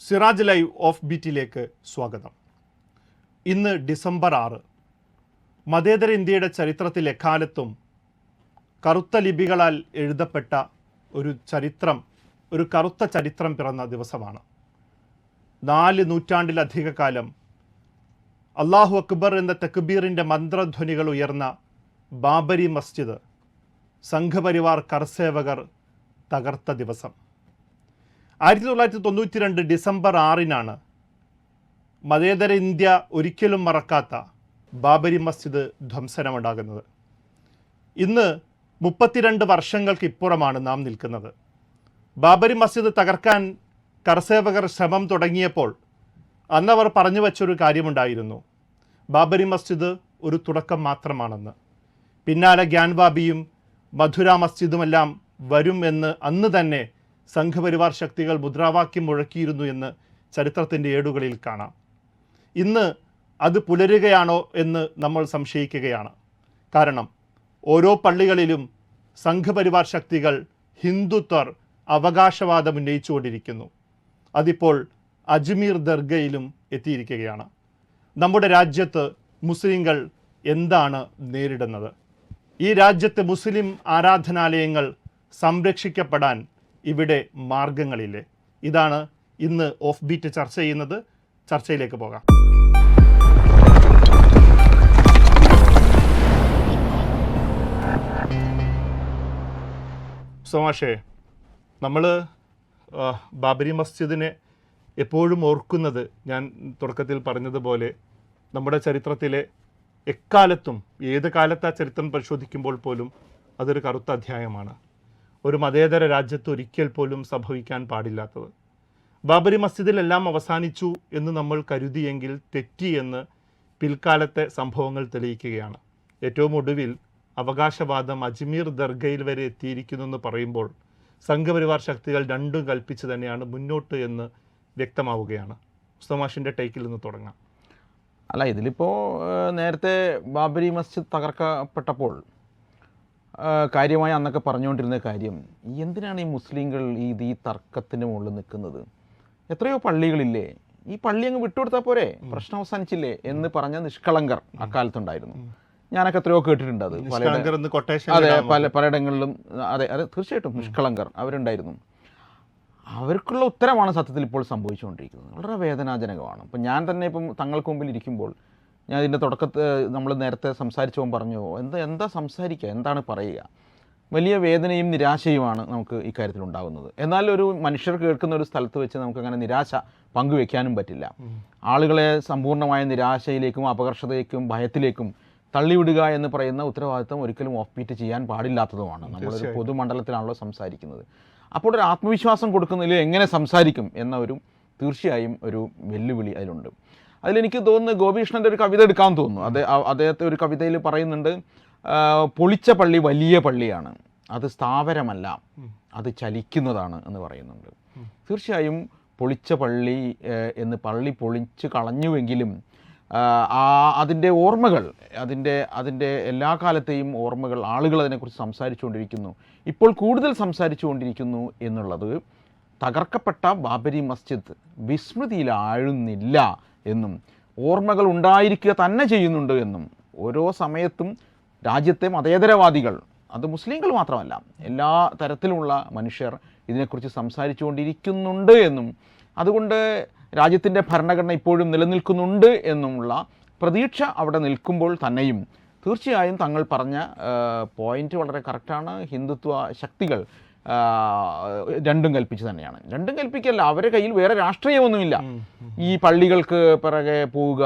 Siraj live of ബീറ്റിലേക്ക് സ്വാഗതം. ഇന്ന് December ആറ്. മതേതര ഇന്ത്യയുടെ ചരിത്രത്തിൽ എക്കാലത്തും കറുത്ത ലിപികളാൽ എഴുതപ്പെട്ട ഒരു ചരിത്രം ഒരു കറുത്ത ചരിത്രം പിറന്ന ദിവസമാണ്. നാല് നൂറ്റാണ്ടിലധിക കാലം അള്ളാഹു അക്ബർ എന്ന തെക്കുബീറിന്റെ മന്ത്രധ്വനികൾ ഉയർന്ന ബാബരി മസ്ജിദ് സംഘപരിവാർ കർസേവകർ തകർത്ത ദിവസം. ആയിരത്തി തൊള്ളായിരത്തി തൊണ്ണൂറ്റി രണ്ട് ഡിസംബർ ആറിനാണ് മതേതര ഇന്ത്യ ഒരിക്കലും മറക്കാത്ത ബാബരി മസ്ജിദ് ധ്വംസനമുണ്ടാകുന്നത്. ഇന്ന് മുപ്പത്തിരണ്ട് വർഷങ്ങൾക്ക് ഇപ്പുറമാണ് നാം നിൽക്കുന്നത്. ബാബരി മസ്ജിദ് തകർക്കാൻ കർസേവകർ ശ്രമം തുടങ്ങിയപ്പോൾ അന്നവർ പറഞ്ഞു വച്ചൊരു കാര്യമുണ്ടായിരുന്നു. ബാബരി മസ്ജിദ് ഒരു തുടക്കം മാത്രമാണെന്ന്. പിന്നാലെ ഗ്യാൻബാബിയും മധുര മസ്ജിദുമെല്ലാം വരും എന്ന് അന്ന് തന്നെ സംഘപരിവാർ ശക്തികൾ മുദ്രാവാക്യം മുഴക്കിയിരുന്നു എന്ന് ചരിത്രത്തിന്റെ ഏടുകളിൽ കാണാം. ഇന്ന് അത് പുലരുകയാണോ എന്ന് നമ്മൾ സംശയിക്കുകയാണ്. കാരണം ഓരോ പള്ളികളിലും സംഘപരിവാർ ശക്തികൾ ഹിന്ദുത്വർ അവകാശവാദം ഉന്നയിച്ചുകൊണ്ടിരിക്കുന്നു. അതിപ്പോൾ അജ്മീർ ദർഗയിലും എത്തിയിരിക്കുകയാണ്. നമ്മുടെ രാജ്യത്ത് മുസ്ലിങ്ങൾ എന്താണ് നേരിടുന്നത്? ഈ രാജ്യത്തെ മുസ്ലിം ആരാധനാലയങ്ങൾ സംരക്ഷിക്കപ്പെടാൻ ഇവിടെ മാർഗങ്ങളില്ലേ? ഇതാണ് ഇന്ന് ഓഫ് ബീറ്റ് ചർച്ച ചെയ്യുന്നത്. ചർച്ചയിലേക്ക് പോകാം. സോമാഷേ നമ്മൾ ബാബരി മസ്ജിദിനെ എപ്പോഴും ഓർക്കുന്നത് ഞാൻ തുടക്കത്തിൽ പറഞ്ഞതുപോലെ നമ്മുടെ ചരിത്രത്തിലെ എക്കാലത്തും ഏത് കാലത്ത് ആ ചരിത്രം പരിശോധിക്കുമ്പോൾ പോലും അതൊരു കറുത്ത അധ്യായമാണ്. ഒരു മതേതര രാജ്യത്ത് ഒരിക്കൽ പോലും സംഭവിക്കാൻ പാടില്ലാത്തത്. ബാബരി മസ്ജിദിലെല്ലാം അവസാനിച്ചു എന്ന് നമ്മൾ കരുതിയെങ്കിൽ തെറ്റി എന്ന് പിൽക്കാലത്തെ സംഭവങ്ങൾ തെളിയിക്കുകയാണ്. ഏറ്റവും ഒടുവിൽ അവകാശവാദം അജ്മീർ ദർഗയിൽ വരെ എത്തിയിരിക്കുന്നു എന്ന് പറയുമ്പോൾ സംഘപരിവാർ ശക്തികൾ രണ്ടും കൽപ്പിച്ച് തന്നെയാണ് മുന്നോട്ട് എന്ന് വ്യക്തമാവുകയാണ്. മുസ്തമാഷിന്റെ ടേക്കിൽ നിന്ന് തുടങ്ങാം. അല്ല ഇതിലിപ്പോൾ നേരത്തെ ബാബരി മസ്ജിദ് തകർക്കപ്പെട്ടപ്പോൾ കാര്യമായി അന്നൊക്കെ പറഞ്ഞുകൊണ്ടിരുന്ന കാര്യം എന്തിനാണ് ഈ മുസ്ലിങ്ങൾ ഈ ഇത് ഈ തർക്കത്തിന് മുകളിൽ നിൽക്കുന്നത്? എത്രയോ പള്ളികളില്ലേ ഈ പള്ളി അങ്ങ് വിട്ടുകൊടുത്താൽ പോരെ പ്രശ്നം അവസാനിച്ചില്ലേ എന്ന് പറഞ്ഞ നിഷ്കളങ്കർ അക്കാലത്തുണ്ടായിരുന്നു. ഞാനൊക്കെ എത്രയോ കേട്ടിട്ടുണ്ട് അത്. അതെ പല പലയിടങ്ങളിലും അതെ അതെ തീർച്ചയായിട്ടും നിഷ്കളങ്കർ അവരുണ്ടായിരുന്നു. അവർക്കുള്ള ഉത്തരമാണ് സത്യത്തിൽ ഇപ്പോൾ സംഭവിച്ചുകൊണ്ടിരിക്കുന്നത്. വളരെ വേദനാജനകമാണ്. ഇപ്പം ഞാൻ തന്നെ ഇപ്പം തങ്ങൾക്ക് മുമ്പിൽ ഇരിക്കുമ്പോൾ ഞാൻ ഇതിന്റെ തുടക്കത്തിൽ നമ്മൾ നേരത്തെ സംസാരിച്ചപ്പോൾ പറഞ്ഞു എന്താ എന്താ സംസാരിക്കുക എന്താണ് പറയുക? വലിയ വേദനയും നിരാശയുമാണ് നമുക്ക് ഇക്കാര്യത്തിൽ ഉണ്ടാകുന്നത്. എന്നാൽ ഒരു മനുഷ്യർ കേൾക്കുന്ന ഒരു സ്ഥലത്ത് വെച്ച് നമുക്ക് അങ്ങനെ നിരാശ പങ്കുവെക്കാനും പറ്റില്ല. ആളുകളെ സമ്പൂർണമായ നിരാശയിലേക്കും അപകർഷതയിലേക്കും ഭയത്തിലേക്കും തള്ളിവിടുക എന്ന് പറയുന്ന ഉത്തരവാദിത്തം ഒരിക്കലും ഓഫ് ബീറ്റ് ചെയ്യാൻ പാടില്ലാത്തതുമാണ്. നമ്മളൊരു പൊതുമണ്ഡലത്തിലാണല്ലോ സംസാരിക്കുന്നത്. അപ്പോൾ ഒരു ആത്മവിശ്വാസം കൊടുക്കുന്നതിൽ എങ്ങനെ സംസാരിക്കും എന്ന ഒരു തീർച്ചയായും ഒരു വെല്ലുവിളി അതിലുണ്ട്. അതിലെനിക്ക് തോന്നുന്നു ഗോപീഷ്ണന്റെ ഒരു കവിത എടുക്കാൻ തോന്നുന്നു. അത് അദ്ദേഹത്തെ ഒരു കവിതയിൽ പറയുന്നുണ്ട് പൊളിച്ച പള്ളി വലിയ പള്ളിയാണ്. അത് സ്ഥാവരമല്ല. അത് ചലിക്കുന്നതാണ് എന്ന് പറയുന്നുണ്ട്. തീർച്ചയായും പൊളിച്ച പള്ളി എന്ന് പള്ളി പൊളിച്ച് കളഞ്ഞുവെങ്കിലും ആ, അതിന്റെ ഓർമ്മകൾ അതിന്റെ അതിന്റെ എല്ലാ കാലത്തെയും ഓർമ്മകൾ ആളുകൾ അതിനെക്കുറിച്ച് സംസാരിച്ചുകൊണ്ടിരിക്കുന്നു. ഇപ്പോൾ കൂടുതൽ സംസാരിച്ചുകൊണ്ടിരിക്കുന്നു എന്നുള്ളത് തകർക്കപ്പെട്ട ബാബരി മസ്ജിദ് വിസ്മൃതിയിൽ ആഴുന്നില്ല എന്നും ഓർമ്മകൾ ഉണ്ടായിരിക്കുക തന്നെ ചെയ്യുന്നുണ്ട് എന്നും ഓരോ സമയത്തും രാജ്യത്തെ മതേതരവാദികൾ അത് മുസ്ലിങ്ങൾ മാത്രമല്ല എല്ലാ തരത്തിലുമുള്ള മനുഷ്യർ ഇതിനെക്കുറിച്ച് സംസാരിച്ചുകൊണ്ടിരിക്കുന്നുണ്ട് എന്നും അതുകൊണ്ട് രാജ്യത്തിന്റെ ഭരണഘടന ഇപ്പോഴും നിലനിൽക്കുന്നുണ്ട് എന്നുമുള്ള പ്രതീക്ഷ അവിടെ നിൽക്കുമ്പോൾ തന്നെയും തീർച്ചയായും തങ്ങൾ പറഞ്ഞ പോയിന്റ് വളരെ കറക്റ്റാണ് ഹിന്ദുത്വ ശക്തികൾ രണ്ടും കൽപ്പിച്ച് തന്നെയാണ്. രണ്ടും കൽപ്പിക്കല്ല അവരുടെ കയ്യിൽ വേറെ രാഷ്ട്രീയമൊന്നുമില്ല. ഈ പള്ളികൾക്ക് പിറകെ പോവുക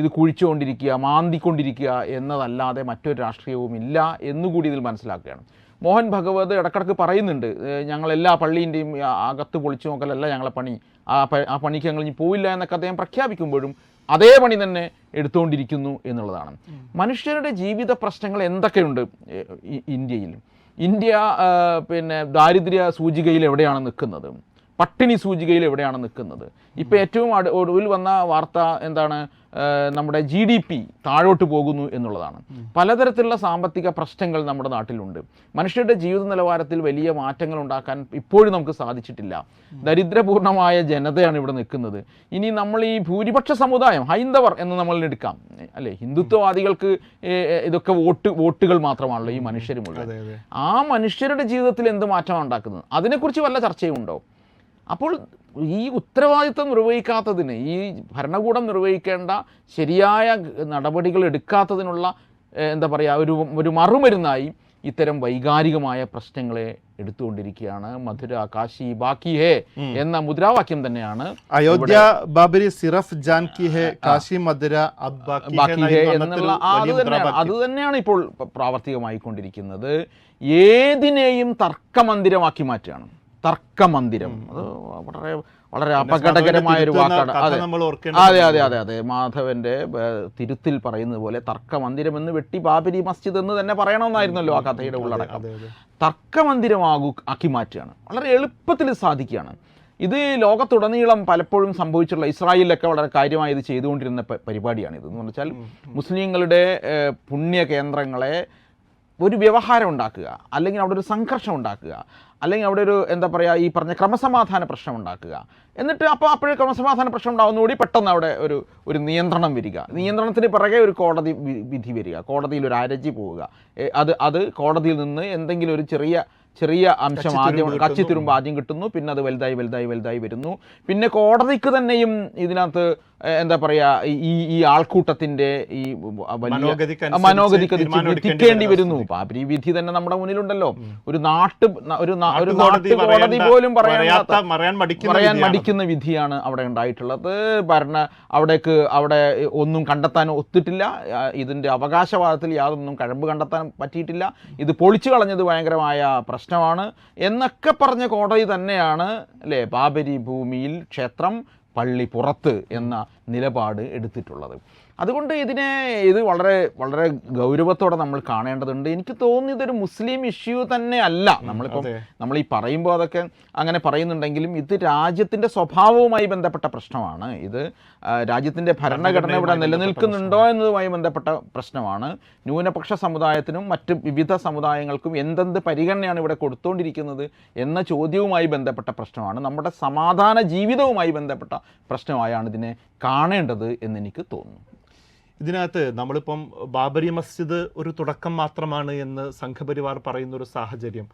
ഇത് കുഴിച്ചുകൊണ്ടിരിക്കുക മാന്തിക്കൊണ്ടിരിക്കുക എന്നതല്ലാതെ മറ്റൊരു രാഷ്ട്രീയവും ഇല്ല എന്നുകൂടി ഇതിൽ മനസ്സിലാക്കുകയാണ്. മോഹൻ ഭഗവത് ഇടക്കിടക്ക് പറയുന്നുണ്ട് ഞങ്ങളെല്ലാ ഞങ്ങൾ എല്ലാ പള്ളീന്റെയും അകത്ത് പൊളിച്ചു നോക്കലല്ല ഞങ്ങളെ പണി. ആ ആ പണിക്ക് ഞങ്ങൾ ഇനി പോവില്ല എന്നൊക്കെ അദ്ദേഹം പ്രഖ്യാപിക്കുമ്പോഴും അതേ പണി തന്നെ എടുത്തുകൊണ്ടിരിക്കുന്നു എന്നുള്ളതാണ്. മനുഷ്യരുടെ ജീവിത പ്രശ്നങ്ങൾ എന്തൊക്കെയുണ്ട് ഇന്ത്യയിൽ? ഇന്ത്യ പിന്നെ ദാരിദ്ര്യ സൂചികയിൽ എവിടെയാണ് നിൽക്കുന്നത്? പട്ടിണി സൂചികയിൽ എവിടെയാണ് നിൽക്കുന്നത്? ഇപ്പോൾ ഏറ്റവും ഒടുവിൽ വന്ന വാർത്ത എന്താണ്? നമ്മുടെ ജി ഡി പി താഴോട്ട് പോകുന്നു എന്നുള്ളതാണ്. പലതരത്തിലുള്ള സാമ്പത്തിക പ്രശ്നങ്ങൾ നമ്മുടെ നാട്ടിലുണ്ട്. മനുഷ്യരുടെ ജീവിത നിലവാരത്തിൽ വലിയ മാറ്റങ്ങൾ ഉണ്ടാക്കാൻ ഇപ്പോഴും നമുക്ക് സാധിച്ചിട്ടില്ല. ദരിദ്രപൂർണമായ ജനതയാണ് ഇവിടെ നിൽക്കുന്നത്. ഇനി നമ്മൾ ഈ ഭൂരിപക്ഷ സമുദായം ഹൈന്ദവർ എന്ന് നമ്മൾ എടുക്കാം. അല്ലേ? ഹിന്ദുത്വവാദികൾക്ക് ഇതൊക്കെ വോട്ട് വോട്ടുകൾ മാത്രമാണല്ലോ ഈ അതെ ആ മനുഷ്യരുടെ ജീവിതത്തിൽ എന്ത് മാറ്റമാണ് ഉണ്ടാക്കുന്നത്? അതിനെക്കുറിച്ച് വല്ല ചർച്ചയും ഉണ്ടോ അപ്പോൾ ഈ ഉത്തരവാദിത്വം നിർവഹിക്കാത്തതിന് ഈ ഭരണകൂടം നിർവഹിക്കേണ്ട ശരിയായ നടപടികൾ എടുക്കാത്തതിനുള്ള എന്താ പറയുക ഒരു ഒരു മറുമരുന്നായി ഇത്തരം വൈകാരികമായ പ്രശ്നങ്ങളെ എടുത്തുകൊണ്ടിരിക്കുകയാണ് മധുര കാശി ബാക്കി ഹേ എന്ന മുദ്രാവാക്യം തന്നെയാണ് അയോധ്യ ബാബരി സിറഫ് ജാൻകി ഹേ കാശി മധുര ബാക്കി ഹെ എന്നുള്ള അത് തന്നെയാണ് അത് തന്നെയാണ് ഇപ്പോൾ പ്രാവർത്തികമായിക്കൊണ്ടിരിക്കുന്നത്. ഏതിനെയും തർക്കമന്ദിരമാക്കി മാറ്റുകയാണ്. തർക്കമന്ദിരം. അത് വളരെ വളരെ അപകടകരമായ ഒരു വാക്കാണ്. അതെ. അതെ അതെ അതെ അതെ. മാധവന്റെ തിരുത്തിൽ പറയുന്നത് പോലെ തർക്കമന്ദിരം എന്ന് വെട്ടി ബാബരി മസ്ജിദ് എന്ന് തന്നെ പറയണമെന്നായിരുന്നല്ലോ ആ കഥയുടെ ഉള്ളടക്കം. തർക്കമന്ദിരമാകൂ ആക്കി മാറ്റുകയാണ് വളരെ എളുപ്പത്തിൽ സാധിക്കുകയാണ്. ഇത് ലോകത്തുടനീളം പലപ്പോഴും സംഭവിച്ചിട്ടുള്ള ഇസ്രായേലിലൊക്കെ വളരെ കാര്യമായി ഇത് ചെയ്തുകൊണ്ടിരുന്ന പരിപാടിയാണ് ഇത് എന്ന് വെച്ചാൽ മുസ്ലിങ്ങളുടെ പുണ്യ കേന്ദ്രങ്ങളെ ഒരു വ്യവഹാരം ഉണ്ടാക്കുക അല്ലെങ്കിൽ അവിടെ ഒരു സംഘർഷം ഉണ്ടാക്കുക അല്ലെങ്കിൽ അവിടെ ഒരു എന്താ പറയുക ഈ പറഞ്ഞ ക്രമസമാധാന പ്രശ്നം ഉണ്ടാക്കുക. എന്നിട്ട് അപ്പോൾ അപ്പോഴേ ക്രമസമാധാന പ്രശ്നം ഉണ്ടാകുന്നതോടി പെട്ടെന്ന് അവിടെ ഒരു ഒരു നിയന്ത്രണം വരിക. നിയന്ത്രണത്തിന് പിറകെ ഒരു കോടതി വിധി വരിക. കോടതിയിൽ ഒരു അരജി പോവുക. അത് അത് കോടതിയിൽ നിന്ന് എന്തെങ്കിലും ഒരു ചെറിയ ചെറിയ അംശം ആദ്യം കച്ചി തുരുമ്പ് ആദ്യം കിട്ടുന്നു. പിന്നെ അത് വലുതായി വലുതായി വലുതായി വരുന്നു. പിന്നെ കോടതിക്ക് തന്നെയും ഇതിനകത്ത് എന്താ പറയാ ഈ ഈ ആൾക്കൂട്ടത്തിന്റെ ഈ വലിയ മനോഗതിക്ക് അനുസരിച്ച് വരുന്നു വരുന്നു. ബാബരി വിധി തന്നെ നമ്മുടെ മുന്നിലുണ്ടല്ലോ. ഒരു നാട്ട് ഒരു ഒരു നാട്ടു കോടതി പോലും പറയാൻ മടിക്കുന്ന പറയാൻ. മടിക്കുന്ന വിധിയാണ് അവിടെ ഉണ്ടായിട്ടുള്ളത്. ഭരണ അവിടേക്ക് അവിടെ ഒന്നും കണ്ടെത്താൻ ഒത്തിട്ടില്ല. ഇതിന്റെ അവകാശവാദത്തിൽ യാതൊന്നും കഴമ്പ് കണ്ടെത്താൻ പറ്റിയിട്ടില്ല. ഇത് പൊളിച്ചു കളഞ്ഞത് ഭയങ്കരമായ പ്രശ്നമാണ്. എന്നൊക്കെ പറഞ്ഞ കോടതി തന്നെയാണ് അല്ലേ? ബാബരി ഭൂമിയിൽ ക്ഷേത്രം പള്ളി പുറത്ത് എന്ന നിലപാട് എടുത്തിട്ടുള്ളത്. അതുകൊണ്ട് ഇതിനെ ഇത് വളരെ വളരെ ഗൗരവത്തോടെ നമ്മൾ കാണേണ്ടതുണ്ട്. എനിക്ക് തോന്നുന്നു ഇതൊരു മുസ്ലിം ഇഷ്യൂ തന്നെ അല്ല. നമ്മളിപ്പോൾ നമ്മൾ ഈ പറയുമ്പോൾ അതൊക്കെ അങ്ങനെ പറയുന്നുണ്ടെങ്കിലും ഇത് രാജ്യത്തിന്റെ സ്വഭാവവുമായി ബന്ധപ്പെട്ട പ്രശ്നമാണ്. ഇത് രാജ്യത്തിന്റെ ഭരണഘടന ഇവിടെ നിലനിൽക്കുന്നുണ്ടോ എന്നതുമായി ബന്ധപ്പെട്ട പ്രശ്നമാണ്. ന്യൂനപക്ഷ സമുദായത്തിനും മറ്റ് വിവിധ സമുദായങ്ങൾക്കും എന്തെന്ത് പരിഗണനയാണ് ഇവിടെ കൊടുത്തുകൊണ്ടിരിക്കുന്നത് എന്ന ചോദ്യവുമായി ബന്ധപ്പെട്ട പ്രശ്നമാണ്. നമ്മുടെ സമാധാന ജീവിതവുമായി ബന്ധപ്പെട്ട പ്രശ്നമായാണ് ഇതിനെ കാണേണ്ടത് എന്നെനിക്ക് തോന്നുന്നു. ഇതിനകത്ത് നമ്മളിപ്പം ബാബരി മസ്ജിദ് ഒരു തുടക്കം മാത്രമാണ് എന്ന് സംഘപരിവാർ പറയുന്ന ഒരു സാഹചര്യം.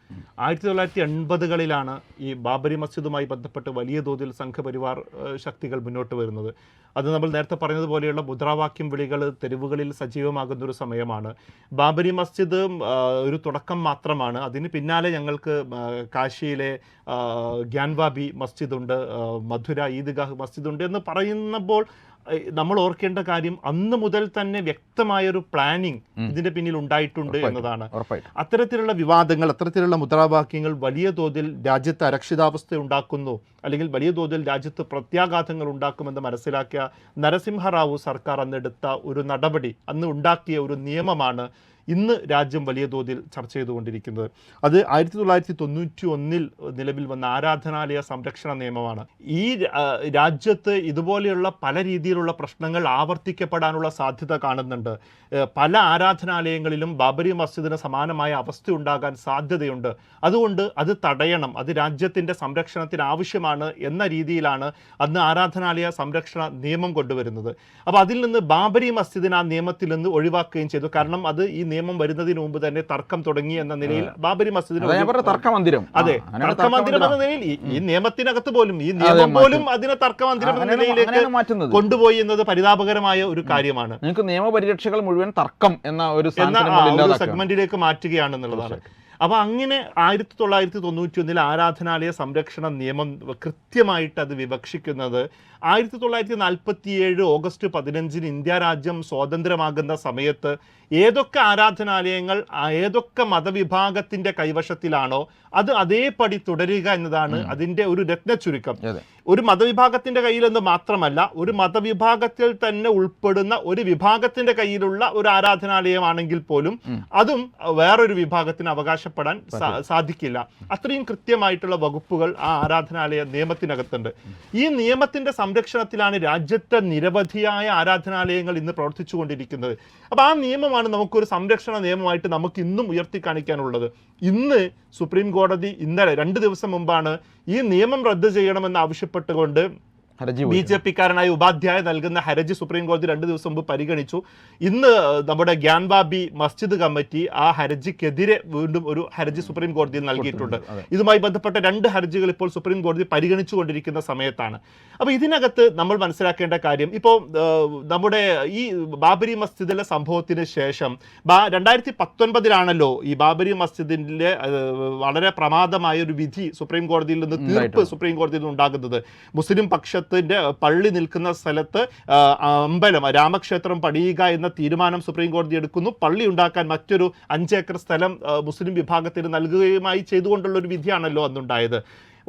ആയിരത്തി തൊള്ളായിരത്തി എൺപതുകളിലാണ് ഈ ബാബരി മസ്ജിദുമായി ബന്ധപ്പെട്ട് വലിയ തോതിൽ സംഘപരിവാർ ശക്തികൾ മുന്നോട്ട് വരുന്നത്. അത് നമ്മൾ നേരത്തെ പറഞ്ഞതുപോലെയുള്ള മുദ്രാവാക്യം വിളികൾ തെരുവുകളിൽ സജീവമാകുന്ന ഒരു സമയമാണ്. ബാബരി മസ്ജിദ് ഒരു തുടക്കം മാത്രമാണ്. അതിന് പിന്നാലെ ഞങ്ങൾക്ക് കാശിയിലെ ഗ്യാൻവാബി മസ്ജിദുണ്ട് മധുര ഈദ്ഗാഹ് മസ്ജിദുണ്ട് എന്ന് ഏഹ് നമ്മൾ ഓർക്കേണ്ട കാര്യം അന്ന് മുതൽ തന്നെ വ്യക്തമായൊരു പ്ലാനിങ് ഇതിന്റെ പിന്നിൽ ഉണ്ടായിട്ടുണ്ട് എന്നതാണ്. അത്തരത്തിലുള്ള വിവാദങ്ങൾ അത്തരത്തിലുള്ള മുദ്രാവാക്യങ്ങൾ വലിയ തോതിൽ രാജ്യത്ത് അരക്ഷിതാവസ്ഥ ഉണ്ടാക്കുന്നു അല്ലെങ്കിൽ വലിയ തോതിൽ രാജ്യത്ത് പ്രത്യാഘാതങ്ങൾ ഉണ്ടാക്കുമെന്ന് മനസ്സിലാക്കിയ നരസിംഹറാവു സർക്കാർ അന്നെടുത്ത ഒരു നടപടി അന്ന് ഉണ്ടാക്കിയ ഒരു നിയമമാണ് ഇന്ന് രാജ്യം വലിയ തോതിൽ ചർച്ച ചെയ്തുകൊണ്ടിരിക്കുന്നത്. അത് ആയിരത്തി തൊള്ളായിരത്തി തൊണ്ണൂറ്റി ഒന്നിൽ നിലവിൽ വന്ന ആരാധനാലയ സംരക്ഷണ നിയമമാണ്. ഈ രാജ്യത്ത് ഇതുപോലെയുള്ള പല രീതിയിലുള്ള പ്രശ്നങ്ങൾ ആവർത്തിക്കപ്പെടാനുള്ള സാധ്യത കാണുന്നുണ്ട്. പല ആരാധനാലയങ്ങളിലും ബാബരി മസ്ജിദിന് സമാനമായ അവസ്ഥ ഉണ്ടാകാൻ സാധ്യതയുണ്ട്. അതുകൊണ്ട് അത് തടയണം. അത് രാജ്യത്തിന്റെ സംരക്ഷണത്തിന് ആവശ്യമാണ് എന്ന രീതിയിലാണ് അന്ന് ആരാധനാലയ സംരക്ഷണ നിയമം കൊണ്ടുവരുന്നത്. അപ്പോൾ അതിൽ നിന്ന് ബാബരി മസ്ജിദിന് ആ നിയമത്തിൽ നിന്ന് ഒഴിവാക്കുകയും ചെയ്തു. കാരണം അത് ഈ നിയമം വരുന്നതിന് മുമ്പ് തന്നെ തർക്കം തുടങ്ങി എന്ന നിലയിൽ ബാബരി മസ്ജിദിന് തർക്കമന്ദിരം. അതെ തർക്കമന്ദിരം എന്ന നിലയിൽ ഈ- നിയമത്തിനകത്ത് പോലും ഈ നിയമം പോലും അതിനെ തർക്കമന്ദിരം എന്ന നിലയിലേക്ക് കൊണ്ടുപോയി എന്നത് പരിതാപകരമായ ഒരു കാര്യമാണ്. നിങ്ങൾക്ക് നിയമപരിരക്ഷകൾ മുഴുവൻ തർക്കം എന്ന ഒരു സെഗ്മെന്റിലേക്ക് മാറ്റുകയാണെന്നുള്ളതാണ്. അപ്പൊ അങ്ങനെ ആയിരത്തി തൊള്ളായിരത്തി തൊണ്ണൂറ്റി ഒന്നിൽ ആരാധനാലയ സംരക്ഷണ നിയമം കൃത്യമായിട്ട് അത് വിവക്ഷിക്കുന്നത് ആയിരത്തി തൊള്ളായിരത്തി നാൽപ്പത്തിയേഴ് ഓഗസ്റ്റ് പതിനഞ്ചിന് ഇന്ത്യ രാജ്യം സ്വാതന്ത്ര്യമാകുന്ന സമയത്ത് ഏതൊക്കെ ആരാധനാലയങ്ങൾ ഏതൊക്കെ മതവിഭാഗത്തിന്റെ കൈവശത്തിലാണോ അത് അതേപടി തുടരുക എന്നതാണ് അതിന്റെ ഒരു രത്ന ചുരുക്കം. ഒരു മതവിഭാഗത്തിന്റെ കയ്യിലെന്ന് മാത്രമല്ല ഒരു മതവിഭാഗത്തിൽ തന്നെ ഉൾപ്പെടുന്ന ഒരു വിഭാഗത്തിന്റെ കയ്യിലുള്ള ഒരു ആരാധനാലയമാണെങ്കിൽ പോലും അതും വേറൊരു വിഭാഗത്തിന് അവകാശപ്പെടാൻ സാധിക്കില്ല. അത്രയും കൃത്യമായിട്ടുള്ള വകുപ്പുകൾ ആ ആരാധനാലയ നിയമത്തിനകത്തുണ്ട്. ഈ നിയമത്തിന്റെ സംരക്ഷണത്തിലാണ് രാജ്യത്തെ നിരവധിയായ ആരാധനാലയങ്ങൾ ഇന്ന് പ്രവർത്തിച്ചുകൊണ്ടിരിക്കുന്നത്. അപ്പോൾ ആ നിയമമാണ് നമുക്കൊരു സംരക്ഷണ നിയമമായിട്ട് നമുക്ക് ഇന്നും ഉയർത്തി കാണിക്കാനുള്ളത്. ഇന്ന് സുപ്രീം കോടതി ഇന്നലെ രണ്ട് ദിവസം മുമ്പാണ് ഈ നിയമം റദ്ദ് ചെയ്യണമെന്ന് ആവശ്യപ്പെട്ടുകൊണ്ട് ബി. ജെ പിക്കാരനായ ഉപാധ്യായ നൽകുന്ന ഹരജി സുപ്രീം കോടതി രണ്ട് ദിവസം മുമ്പ് പരിഗണിച്ചു. ഇന്ന് നമ്മുടെ ഗ്യാൻബാബി മസ്ജിദ് കമ്മിറ്റി ആ ഹർജിക്കെതിരെ വീണ്ടും ഒരു ഹർജി സുപ്രീം കോടതിയിൽ നൽകിയിട്ടുണ്ട്. ഇതുമായി ബന്ധപ്പെട്ട രണ്ട് ഹർജികൾ ഇപ്പോൾ സുപ്രീം കോടതി പരിഗണിച്ചുകൊണ്ടിരിക്കുന്ന സമയത്താണ്. അപ്പോൾ ഇതിനകത്ത് നമ്മൾ മനസ്സിലാക്കേണ്ട കാര്യം ഇപ്പോൾ നമ്മുടെ ഈ ബാബരി മസ്ജിദിലെ സംഭവത്തിന് ശേഷം രണ്ടായിരത്തി പത്തൊൻപതിലാണല്ലോ ഈ ബാബരി മസ്ജിദിന്റെ വളരെ പ്രമാദമായ ഒരു വിധി സുപ്രീം കോടതിയിൽ നിന്ന് തീർപ്പ് സുപ്രീം കോടതിയിൽ നിന്ന് ഉണ്ടാകുന്നത്. മുസ്ലിം പക്ഷത്തിന്റെ പള്ളി നിൽക്കുന്ന സ്ഥലത്ത് അമ്പലം രാമക്ഷേത്രം പണിയുക എന്ന തീരുമാനം സുപ്രീം കോടതി എടുക്കുന്നു. പള്ളി ഉണ്ടാക്കാൻ മറ്റൊരു അഞ്ചേക്കർ സ്ഥലം മുസ്ലിം വിഭാഗത്തിന് നൽകുകയുമായി ചെയ്തുകൊണ്ടുള്ള ഒരു വിധിയാണല്ലോ അന്നുണ്ടായത്.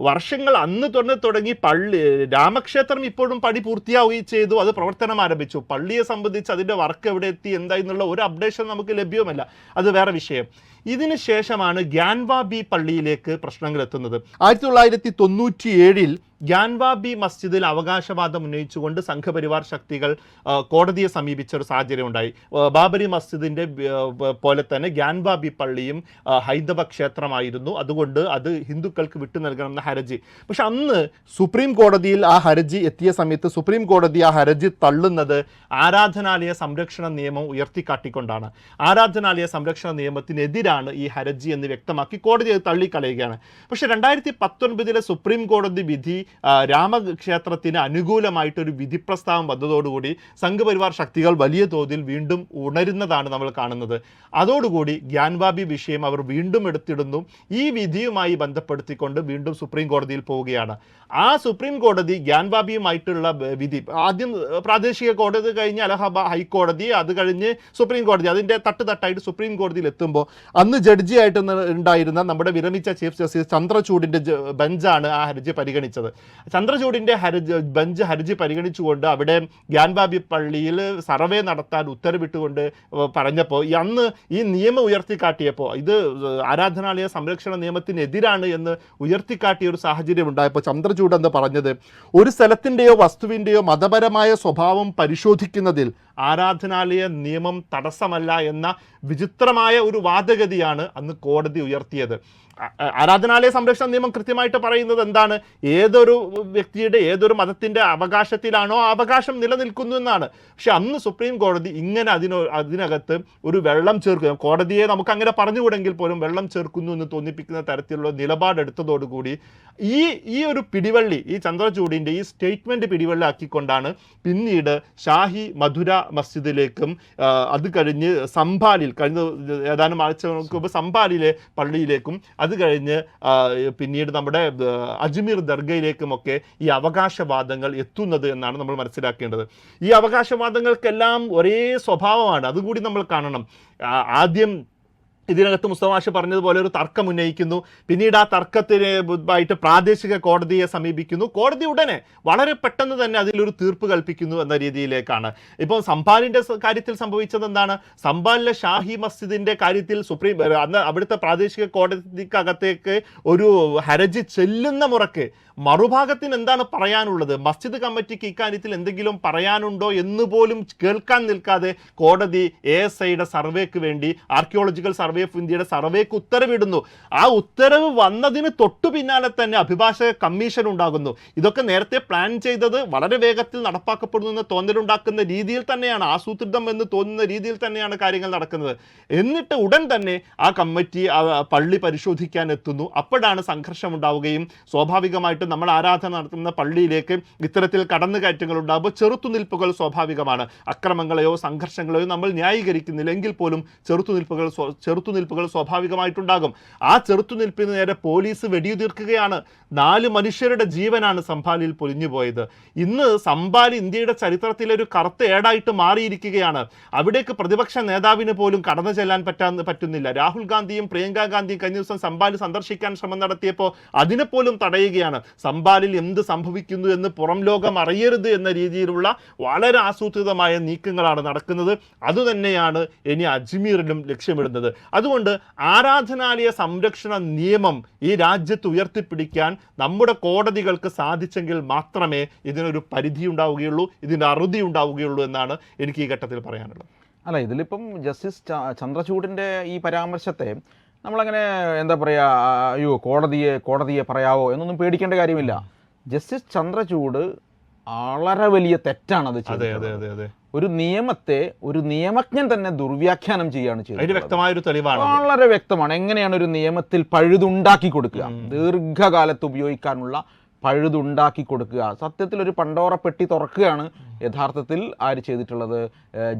വർഷങ്ങൾ അന്ന് തന്നെ തുടങ്ങി പള്ളി രാമക്ഷേത്രം ഇപ്പോഴും പണി പൂർത്തിയാവുകയും ചെയ്തു. അത് പ്രവർത്തനം ആരംഭിച്ചു. പള്ളിയെ സംബന്ധിച്ച് അതിന്റെ വർക്ക് എവിടെ എത്തി എന്താ എന്നുള്ള ഒരു അപ്ഡേഷൻ നമുക്ക് ലഭ്യമല്ല. അത് വേറെ വിഷയം. ഇതിന് ശേഷമാണ് ഗ്യാൻവാബി പള്ളിയിലേക്ക് പ്രശ്നങ്ങൾ എത്തുന്നത്. ആയിരത്തി തൊള്ളായിരത്തി തൊണ്ണൂറ്റി ഏഴിൽ ഗ്യാൻവാബി മസ്ജിദിൽ അവകാശവാദം ഉന്നയിച്ചുകൊണ്ട് സംഘപരിവാർ ശക്തികൾ കോടതിയെ സമീപിച്ച ഒരു സാഹചര്യം ഉണ്ടായി ബാബരി മസ്ജിദിന്റെ ആ, പോലെ തന്നെ ഗ്യാൻവാബി പള്ളിയും ആ, ഹൈന്ദവ ക്ഷേത്രമായിരുന്നു. അതുകൊണ്ട് അത് ഹിന്ദുക്കൾക്ക് വിട്ടു നൽകണമെന്ന ഹർജി പക്ഷെ അന്ന് സുപ്രീം കോടതിയിൽ ആ ഹർജി എത്തിയ സമയത്ത് സുപ്രീം കോടതി ആ ഹർജി തള്ളുന്നത് ആരാധനാലയ സംരക്ഷണ നിയമം ഉയർത്തിക്കാട്ടിക്കൊണ്ടാണ്. ആരാധനാലയ സംരക്ഷണ നിയമത്തിനെതിരാണ് ഈ ഹരജി എന്ന് വ്യക്തമാക്കി കോടതി അത് തള്ളിക്കളയുകയാണ്. പക്ഷെ രണ്ടായിരത്തി പത്തൊൻപതിലെ സുപ്രീം കോടതി വിധി രാമക്ഷേത്രത്തിന് അനുകൂലമായിട്ടൊരു വിധി പ്രസ്താവം വന്നതോടുകൂടി സംഘപരിവാർ ശക്തികൾ വലിയ തോതിൽ വീണ്ടും ഉണരുന്നതാണ് നമ്മൾ കാണുന്നത്. അതോടുകൂടി ഗ്യാൻവാബി വിഷയം അവർ വീണ്ടും എടുത്തിടുന്നു. ഈ വിധിയുമായി ബന്ധപ്പെടുത്തിക്കൊണ്ട് വീണ്ടും സുപ്രീം കോടതിയിൽ പോവുകയാണ്. ആ സുപ്രീം കോടതി ഗ്യാൻവാബിയുമായിട്ടുള്ള വിധി ആദ്യം പ്രാദേശിക കോടതി കഴിഞ്ഞ് അലഹബാദ് ഹൈക്കോടതി അത് കഴിഞ്ഞ് സുപ്രീം കോടതി അതിന്റെ തട്ട് തട്ടായിട്ട് സുപ്രീം കോടതിയിൽ എത്തുമ്പോൾ അന്ന് ജഡ്ജിയായിട്ട് ഉണ്ടായിരുന്ന നമ്മുടെ വിരമിച്ച ചീഫ് ജസ്റ്റിസ് ചന്ദ്രചൂഡിന്റെ ബെഞ്ചാണ് ആ ഹർജി പരിഗണിച്ചത്. ചന്ദ്രചൂഡിന്റെ ഹർജി ബെഞ്ച് ഹർജി പരിഗണിച്ചുകൊണ്ട് അവിടെ ഗ്യാൻബാബി പള്ളിയിൽ സർവേ നടത്താൻ ഉത്തരവിട്ടുകൊണ്ട് പറഞ്ഞപ്പോൾ അന്ന് ഈ നിയമം ഉയർത്തിക്കാട്ടിയപ്പോൾ ഇത് ആരാധനാലയ സംരക്ഷണ നിയമത്തിനെതിരാണ് എന്ന് ഉയർത്തിക്കാട്ടിയ ഒരു സാഹചര്യം ഉണ്ടായപ്പോൾ ചന്ദ്രചൂഡ് എന്ന് പറഞ്ഞത് ഒരു സ്ഥലത്തിന്റെയോ വസ്തുവിന്റെയോ മതപരമായ സ്വഭാവം പരിശോധിക്കുന്നതിൽ ആരാധനാലയ നിയമം തടസ്സമല്ല എന്ന വിചിത്രമായ ഒരു വാദഗതിയാണ് അന്ന് കോടതി ഉയർത്തിയത്. ആരാധനാലയ സംരക്ഷണ നിയമം കൃത്യമായിട്ട് പറയുന്നത് എന്താണ്? ഏതൊരു വ്യക്തിയുടെ ഏതൊരു മതത്തിന്റെ അവകാശത്തിലാണോ ആ അവകാശം നിലനിൽക്കുന്നു എന്നാണ്. പക്ഷെ അന്ന് സുപ്രീം കോടതി ഇങ്ങനെ അതിനോ അതിനകത്ത് ഒരു വെള്ളം ചേർക്കുക കോടതിയെ നമുക്ക് അങ്ങനെ പറഞ്ഞുകൂടെങ്കിൽ പോലും വെള്ളം ചേർക്കുന്നു എന്ന് തോന്നിപ്പിക്കുന്ന തരത്തിലുള്ള നിലപാടെടുത്തതോടുകൂടി ഈ ഈ ഒരു പിടിവള്ളി ഈ ചന്ദ്രചൂടിന്റെ ഈ സ്റ്റേറ്റ്മെന്റ് പിടിവള്ളിയാക്കിക്കൊണ്ടാണ് പിന്നീട് ഷാഹി മധുര മസ്ജിദിലേക്കും അത് കഴിഞ്ഞ് സംഭാലിൽ കഴിഞ്ഞ ഏതാനും ആഴ്ചകൾക്ക് മുമ്പ് സംഭാലിലെ പള്ളിയിലേക്കും അത് കഴിഞ്ഞ് പിന്നീട് നമ്മുടെ അജ്മീർ ദർഗയിലേക്കുമൊക്കെ ഈ അവകാശവാദങ്ങൾ എത്തുന്നത് എന്നാണ് നമ്മൾ മനസ്സിലാക്കേണ്ടത്. ഈ അവകാശവാദങ്ങൾക്കെല്ലാം ഒരേ സ്വഭാവമാണ്. അതുകൂടി നമ്മൾ കാണണം. ആദ്യം ഇതിനകത്ത് മുസ്തമാഷ് പറഞ്ഞതുപോലെ ഒരു തർക്കം ഉന്നയിക്കുന്നു. പിന്നീട് ആ തർക്കത്തിന് ആയിട്ട് പ്രാദേശിക കോടതിയെ സമീപിക്കുന്നു. കോടതി ഉടനെ വളരെ പെട്ടെന്ന് തന്നെ അതിലൊരു തീർപ്പ് കൽപ്പിക്കുന്നു എന്ന രീതിയിലേക്കാണ്. ഇപ്പോൾ സംഭാലിന്റെ കാര്യത്തിൽ സംഭവിച്ചത് എന്താണ്? സംഭാലിലെ ഷാഹി മസ്ജിദിന്റെ കാര്യത്തിൽ സുപ്രീം അന്ന് അവിടുത്തെ പ്രാദേശിക കോടതിക്കകത്തേക്ക് ഒരു ഹരജി ചെല്ലുന്ന മുറക്ക് മറുഭാഗത്തിന് എന്താണ് പറയാനുള്ളത്? മസ്ജിദ് കമ്മിറ്റിക്ക് ഇക്കാര്യത്തിൽ എന്തെങ്കിലും പറയാനുണ്ടോ എന്ന് പോലും കേൾക്കാൻ നിൽക്കാതെ കോടതി എ എസ് ഐയുടെ സർവേക്ക് വേണ്ടി ആർക്കിയോളജിക്കൽ സർവേ ഓഫ് ഇന്ത്യയുടെ സർവേക്ക് ഉത്തരവിടുന്നു. ആ ഉത്തരവ് വന്നതിന് തൊട്ടു പിന്നാലെ തന്നെ അഭിഭാഷക കമ്മീഷൻ ഉണ്ടാകുന്നു. ഇതൊക്കെ നേരത്തെ പ്ലാൻ ചെയ്തത് വളരെ വേഗത്തിൽ നടപ്പാക്കപ്പെടുന്നു എന്ന് തോന്നലുണ്ടാക്കുന്ന രീതിയിൽ തന്നെയാണ് ആസൂത്രിതം എന്ന് തോന്നുന്ന രീതിയിൽ തന്നെയാണ് കാര്യങ്ങൾ നടക്കുന്നത്. എന്നിട്ട് ഉടൻ തന്നെ ആ കമ്മിറ്റി പള്ളി പരിശോധിക്കാൻ എത്തുന്നു. അപ്പോഴാണ് സംഘർഷം ഉണ്ടാവുകയും സ്വാഭാവികമായിട്ടും നമ്മൾ ആരാധന നടത്തുന്ന പള്ളിയിലേക്ക് ഇത്തരത്തിൽ കടന്നുകയറ്റങ്ങൾ ഉണ്ടാകുമ്പോൾ ചെറുത്തുനിൽപ്പുകൾ സ്വാഭാവികമാണ്. അക്രമങ്ങളെയോ സംഘർഷങ്ങളെയോ നമ്മൾ ന്യായീകരിക്കുന്നില്ല. എങ്കിൽ പോലും ചെറുത്തുനിൽപ്പുകൾ ചെറുത്തുനിൽപ്പുകൾ സ്വാഭാവികമായിട്ടുണ്ടാകും. ആ ചെറുത്തുനിൽപ്പിന് നേരെ പോലീസ് വെടിയുതിർക്കുകയാണ്. നാല് മനുഷ്യരുടെ ജീവനാണ് സംഭാലിയിൽ പൊലിഞ്ഞുപോയത്. ഇന്ന് സംഭാൽ ഇന്ത്യയുടെ ചരിത്രത്തിലെ ഒരു കറുത്ത ഏടായിട്ട് മാറിയിരിക്കുകയാണ്. അവിടേക്ക് പ്രതിപക്ഷ നേതാവിന് പോലും കടന്നു ചെല്ലാൻ പറ്റാൻ പറ്റുന്നില്ല. രാഹുൽ ഗാന്ധിയും പ്രിയങ്ക ഗാന്ധിയും കഴിഞ്ഞ ദിവസം സംഭാൽ സന്ദർശിക്കാൻ ശ്രമം നടത്തിയപ്പോൾ അതിനെ പോലും തടയുകയാണ്. സംബാലിൽ എന്ത് സംഭവിക്കുന്നു എന്ന് പുറം ലോകം അറിയരുത് എന്ന രീതിയിലുള്ള വളരെ ആസൂത്രിതമായ നീക്കങ്ങളാണ് നടക്കുന്നത്. അതുതന്നെയാണ് ഇനി അജ്മീറിലും ലക്ഷ്യമിടുന്നത്. അതുകൊണ്ട് ആരാധനാലയ സംരക്ഷണ നിയമം ഈ രാജ്യത്ത് ഉയർത്തിപ്പിടിക്കാൻ നമ്മുടെ കോടതികൾക്ക് സാധിച്ചെങ്കിൽ മാത്രമേ ഇതിനൊരു പരിധി ഉണ്ടാവുകയുള്ളൂ ഇതിന് അറുതി ഉണ്ടാവുകയുള്ളൂ എന്നാണ് എനിക്ക് ഈ ഘട്ടത്തിൽ പറയാനുള്ളത്. അല്ല ഇതിലിപ്പം ജസ്റ്റിസ് ചന്ദ്രചൂഡിന്റെ ഈ പരാമർശത്തെ നമ്മളങ്ങനെ എന്താ പറയുക അയ്യോ കോടതിയെ കോടതിയെ പറയാവോ എന്നൊന്നും പേടിക്കേണ്ട കാര്യമില്ല. ജസ്റ്റിസ് ചന്ദ്രചൂഡ് വളരെ വലിയ തെറ്റാണത് അത് ചെയ്തത് ഒരു നിയമത്തെ ഒരു നിയമജ്ഞൻ തന്നെ ദുർവ്യാഖ്യാനം ചെയ്യാണ് ചെയ്തത് വ്യക്തമായ ഒരു തെളിവാണ് വളരെ വ്യക്തമാണ്. എങ്ങനെയാണ് ഒരു നിയമത്തിൽ പഴുതുണ്ടാക്കി കൊടുക്കുക? ദീർഘകാലത്ത് ഉപയോഗിക്കാനുള്ള പഴുതുണ്ടാക്കി കൊടുക്കുക. സത്യത്തിൽ ഒരു പണ്ടോറ പെട്ടി തുറക്കുകയാണ് യഥാർത്ഥത്തിൽ ആര് ചെയ്തിട്ടുള്ളത്?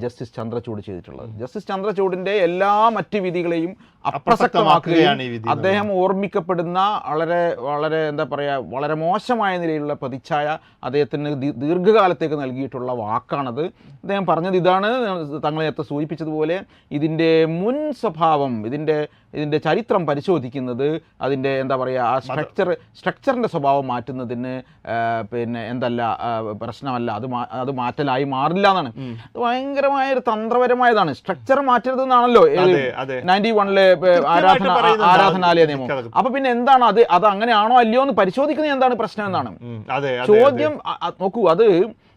ജസ്റ്റിസ് ചന്ദ്രചൂഡ് ചെയ്തിട്ടുള്ളത്. ജസ്റ്റിസ് ചന്ദ്രചൂഡിന്റെ എല്ലാ മറ്റ് വിധികളെയും അപ്രസക്തമാക്കുകയാണ് അദ്ദേഹം ഓർമ്മിക്കപ്പെടുന്ന വളരെ വളരെ എന്താ പറയുക വളരെ മോശമായ നിലയിലുള്ള പ്രതിച്ഛായ അദ്ദേഹത്തിന് ദീർഘകാലത്തേക്ക് നൽകിയിട്ടുള്ള വാക്കാണത്. അദ്ദേഹം പറഞ്ഞത് ഇതാണ് തങ്ങളെ നേരത്തെ സൂചിപ്പിച്ചതുപോലെ ഇതിന്റെ മുൻ സ്വഭാവം ഇതിന്റെ ഇതിന്റെ ചരിത്രം പരിശോധിക്കുന്നത് അതിന്റെ എന്താ പറയുക ആ സ്ട്രക്ചർ സ്ട്രക്ചറിന്റെ സ്വഭാവം മാറ്റുന്നതിന് പിന്നെ എന്തല്ല പ്രശ്നമല്ല അത് മാ- അത് മാറ്റലായി മാറില്ല എന്നാണ്. അത് ഭയങ്കരമായ ഒരു തന്ത്രപരമായതാണ്. സ്ട്രക്ചർ മാറ്റരുത് എന്നാണല്ലോ നയന്റി വണ്ണിലെ ആരാധന. ആരാധനാലയ നിയമം. അപ്പൊ പിന്നെ എന്താണ് അത് അത് അങ്ങനെയാണോ അല്ലയോ എന്ന് പരിശോധിക്കുന്നത് എന്താണ് പ്രശ്നം എന്നാണ്. ചോദ്യം നോക്കൂ അത്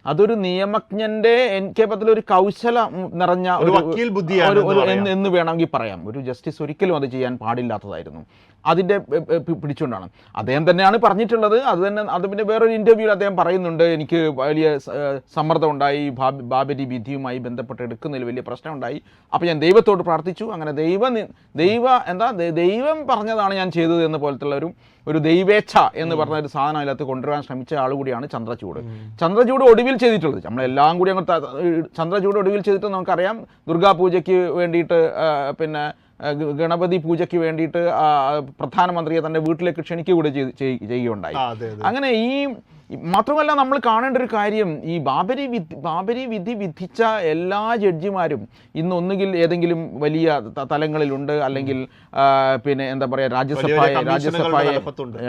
അതൊരു നിയമജ്ഞന്റെ എനിക്ക് ഒരു കൗശല നിറഞ്ഞ ഒരു എന്ന് വേണമെങ്കിൽ പറയാം. ഒരു ജസ്റ്റിസ് ഒരിക്കലും അത് ചെയ്യാൻ പാടില്ലാത്തതായിരുന്നു. പി- പിടിച്ചുകൊണ്ടാണ്. അദ്ദേഹം തന്നെയാണ് പറഞ്ഞിട്ടുള്ളത്. അത് തന്നെ അത് പിന്നെ വേറൊരു ഇന്റർവ്യൂവിൽ അദ്ദേഹം പറയുന്നുണ്ട്. എനിക്ക് വലിയ സമ്മർദ്ദം ഉണ്ടായി ബാബ- ബാബരി വിധിയുമായി ബന്ധപ്പെട്ട് എടുക്കുന്നതിൽ വലിയ പ്രശ്നം ഉണ്ടായി അപ്പോൾ ഞാൻ ദൈവത്തോട് പ്രാർത്ഥിച്ചു. അങ്ങനെ ദൈവ ദൈവ എന്താ ദൈവം പറഞ്ഞതാണ് ഞാൻ ചെയ്തത് എന്ന പോലത്തുള്ള ഒരു ഒരു ദൈവേച്ഛ എന്ന് പറഞ്ഞ ഒരു സാധനം അതിനകത്ത് കൊണ്ടുവരാൻ ശ്രമിച്ച ആൾ കൂടിയാണ് ചന്ദ്രചൂട് ചന്ദ്രചൂട് ഒടുവിൽ ചെയ്തിട്ടുള്ളത്. നമ്മളെല്ലാം കൂടി അങ്ങനത്തെ ചന്ദ്രചൂട് ഒടുവിൽ ചെയ്തിട്ട് നമുക്കറിയാം. ദുർഗാപൂജയ്ക്ക് വേണ്ടിയിട്ട് പിന്നെ ഗണപതി പൂജയ്ക്ക് വേണ്ടിയിട്ട് പ്രധാനമന്ത്രിയെ തന്റെ വീട്ടിലേക്ക് ക്ഷണിക്കുക കൂടി ചെയ്ത് ചെയ്യുകയുണ്ടായി. അങ്ങനെ ഈ മാത്രമല്ല നമ്മൾ കാണേണ്ട ഒരു കാര്യം ഈ ബാബരി വിധി ബാബരി വിധി വിധിച്ച എല്ലാ ജഡ്ജിമാരും ഇന്ന് ഒന്നുകിൽ ഏതെങ്കിലും വലിയ തലങ്ങളിലുണ്ട് അല്ലെങ്കിൽ പിന്നെ എന്താ പറയുക രാജ്യസഭ രാജ്യസഭ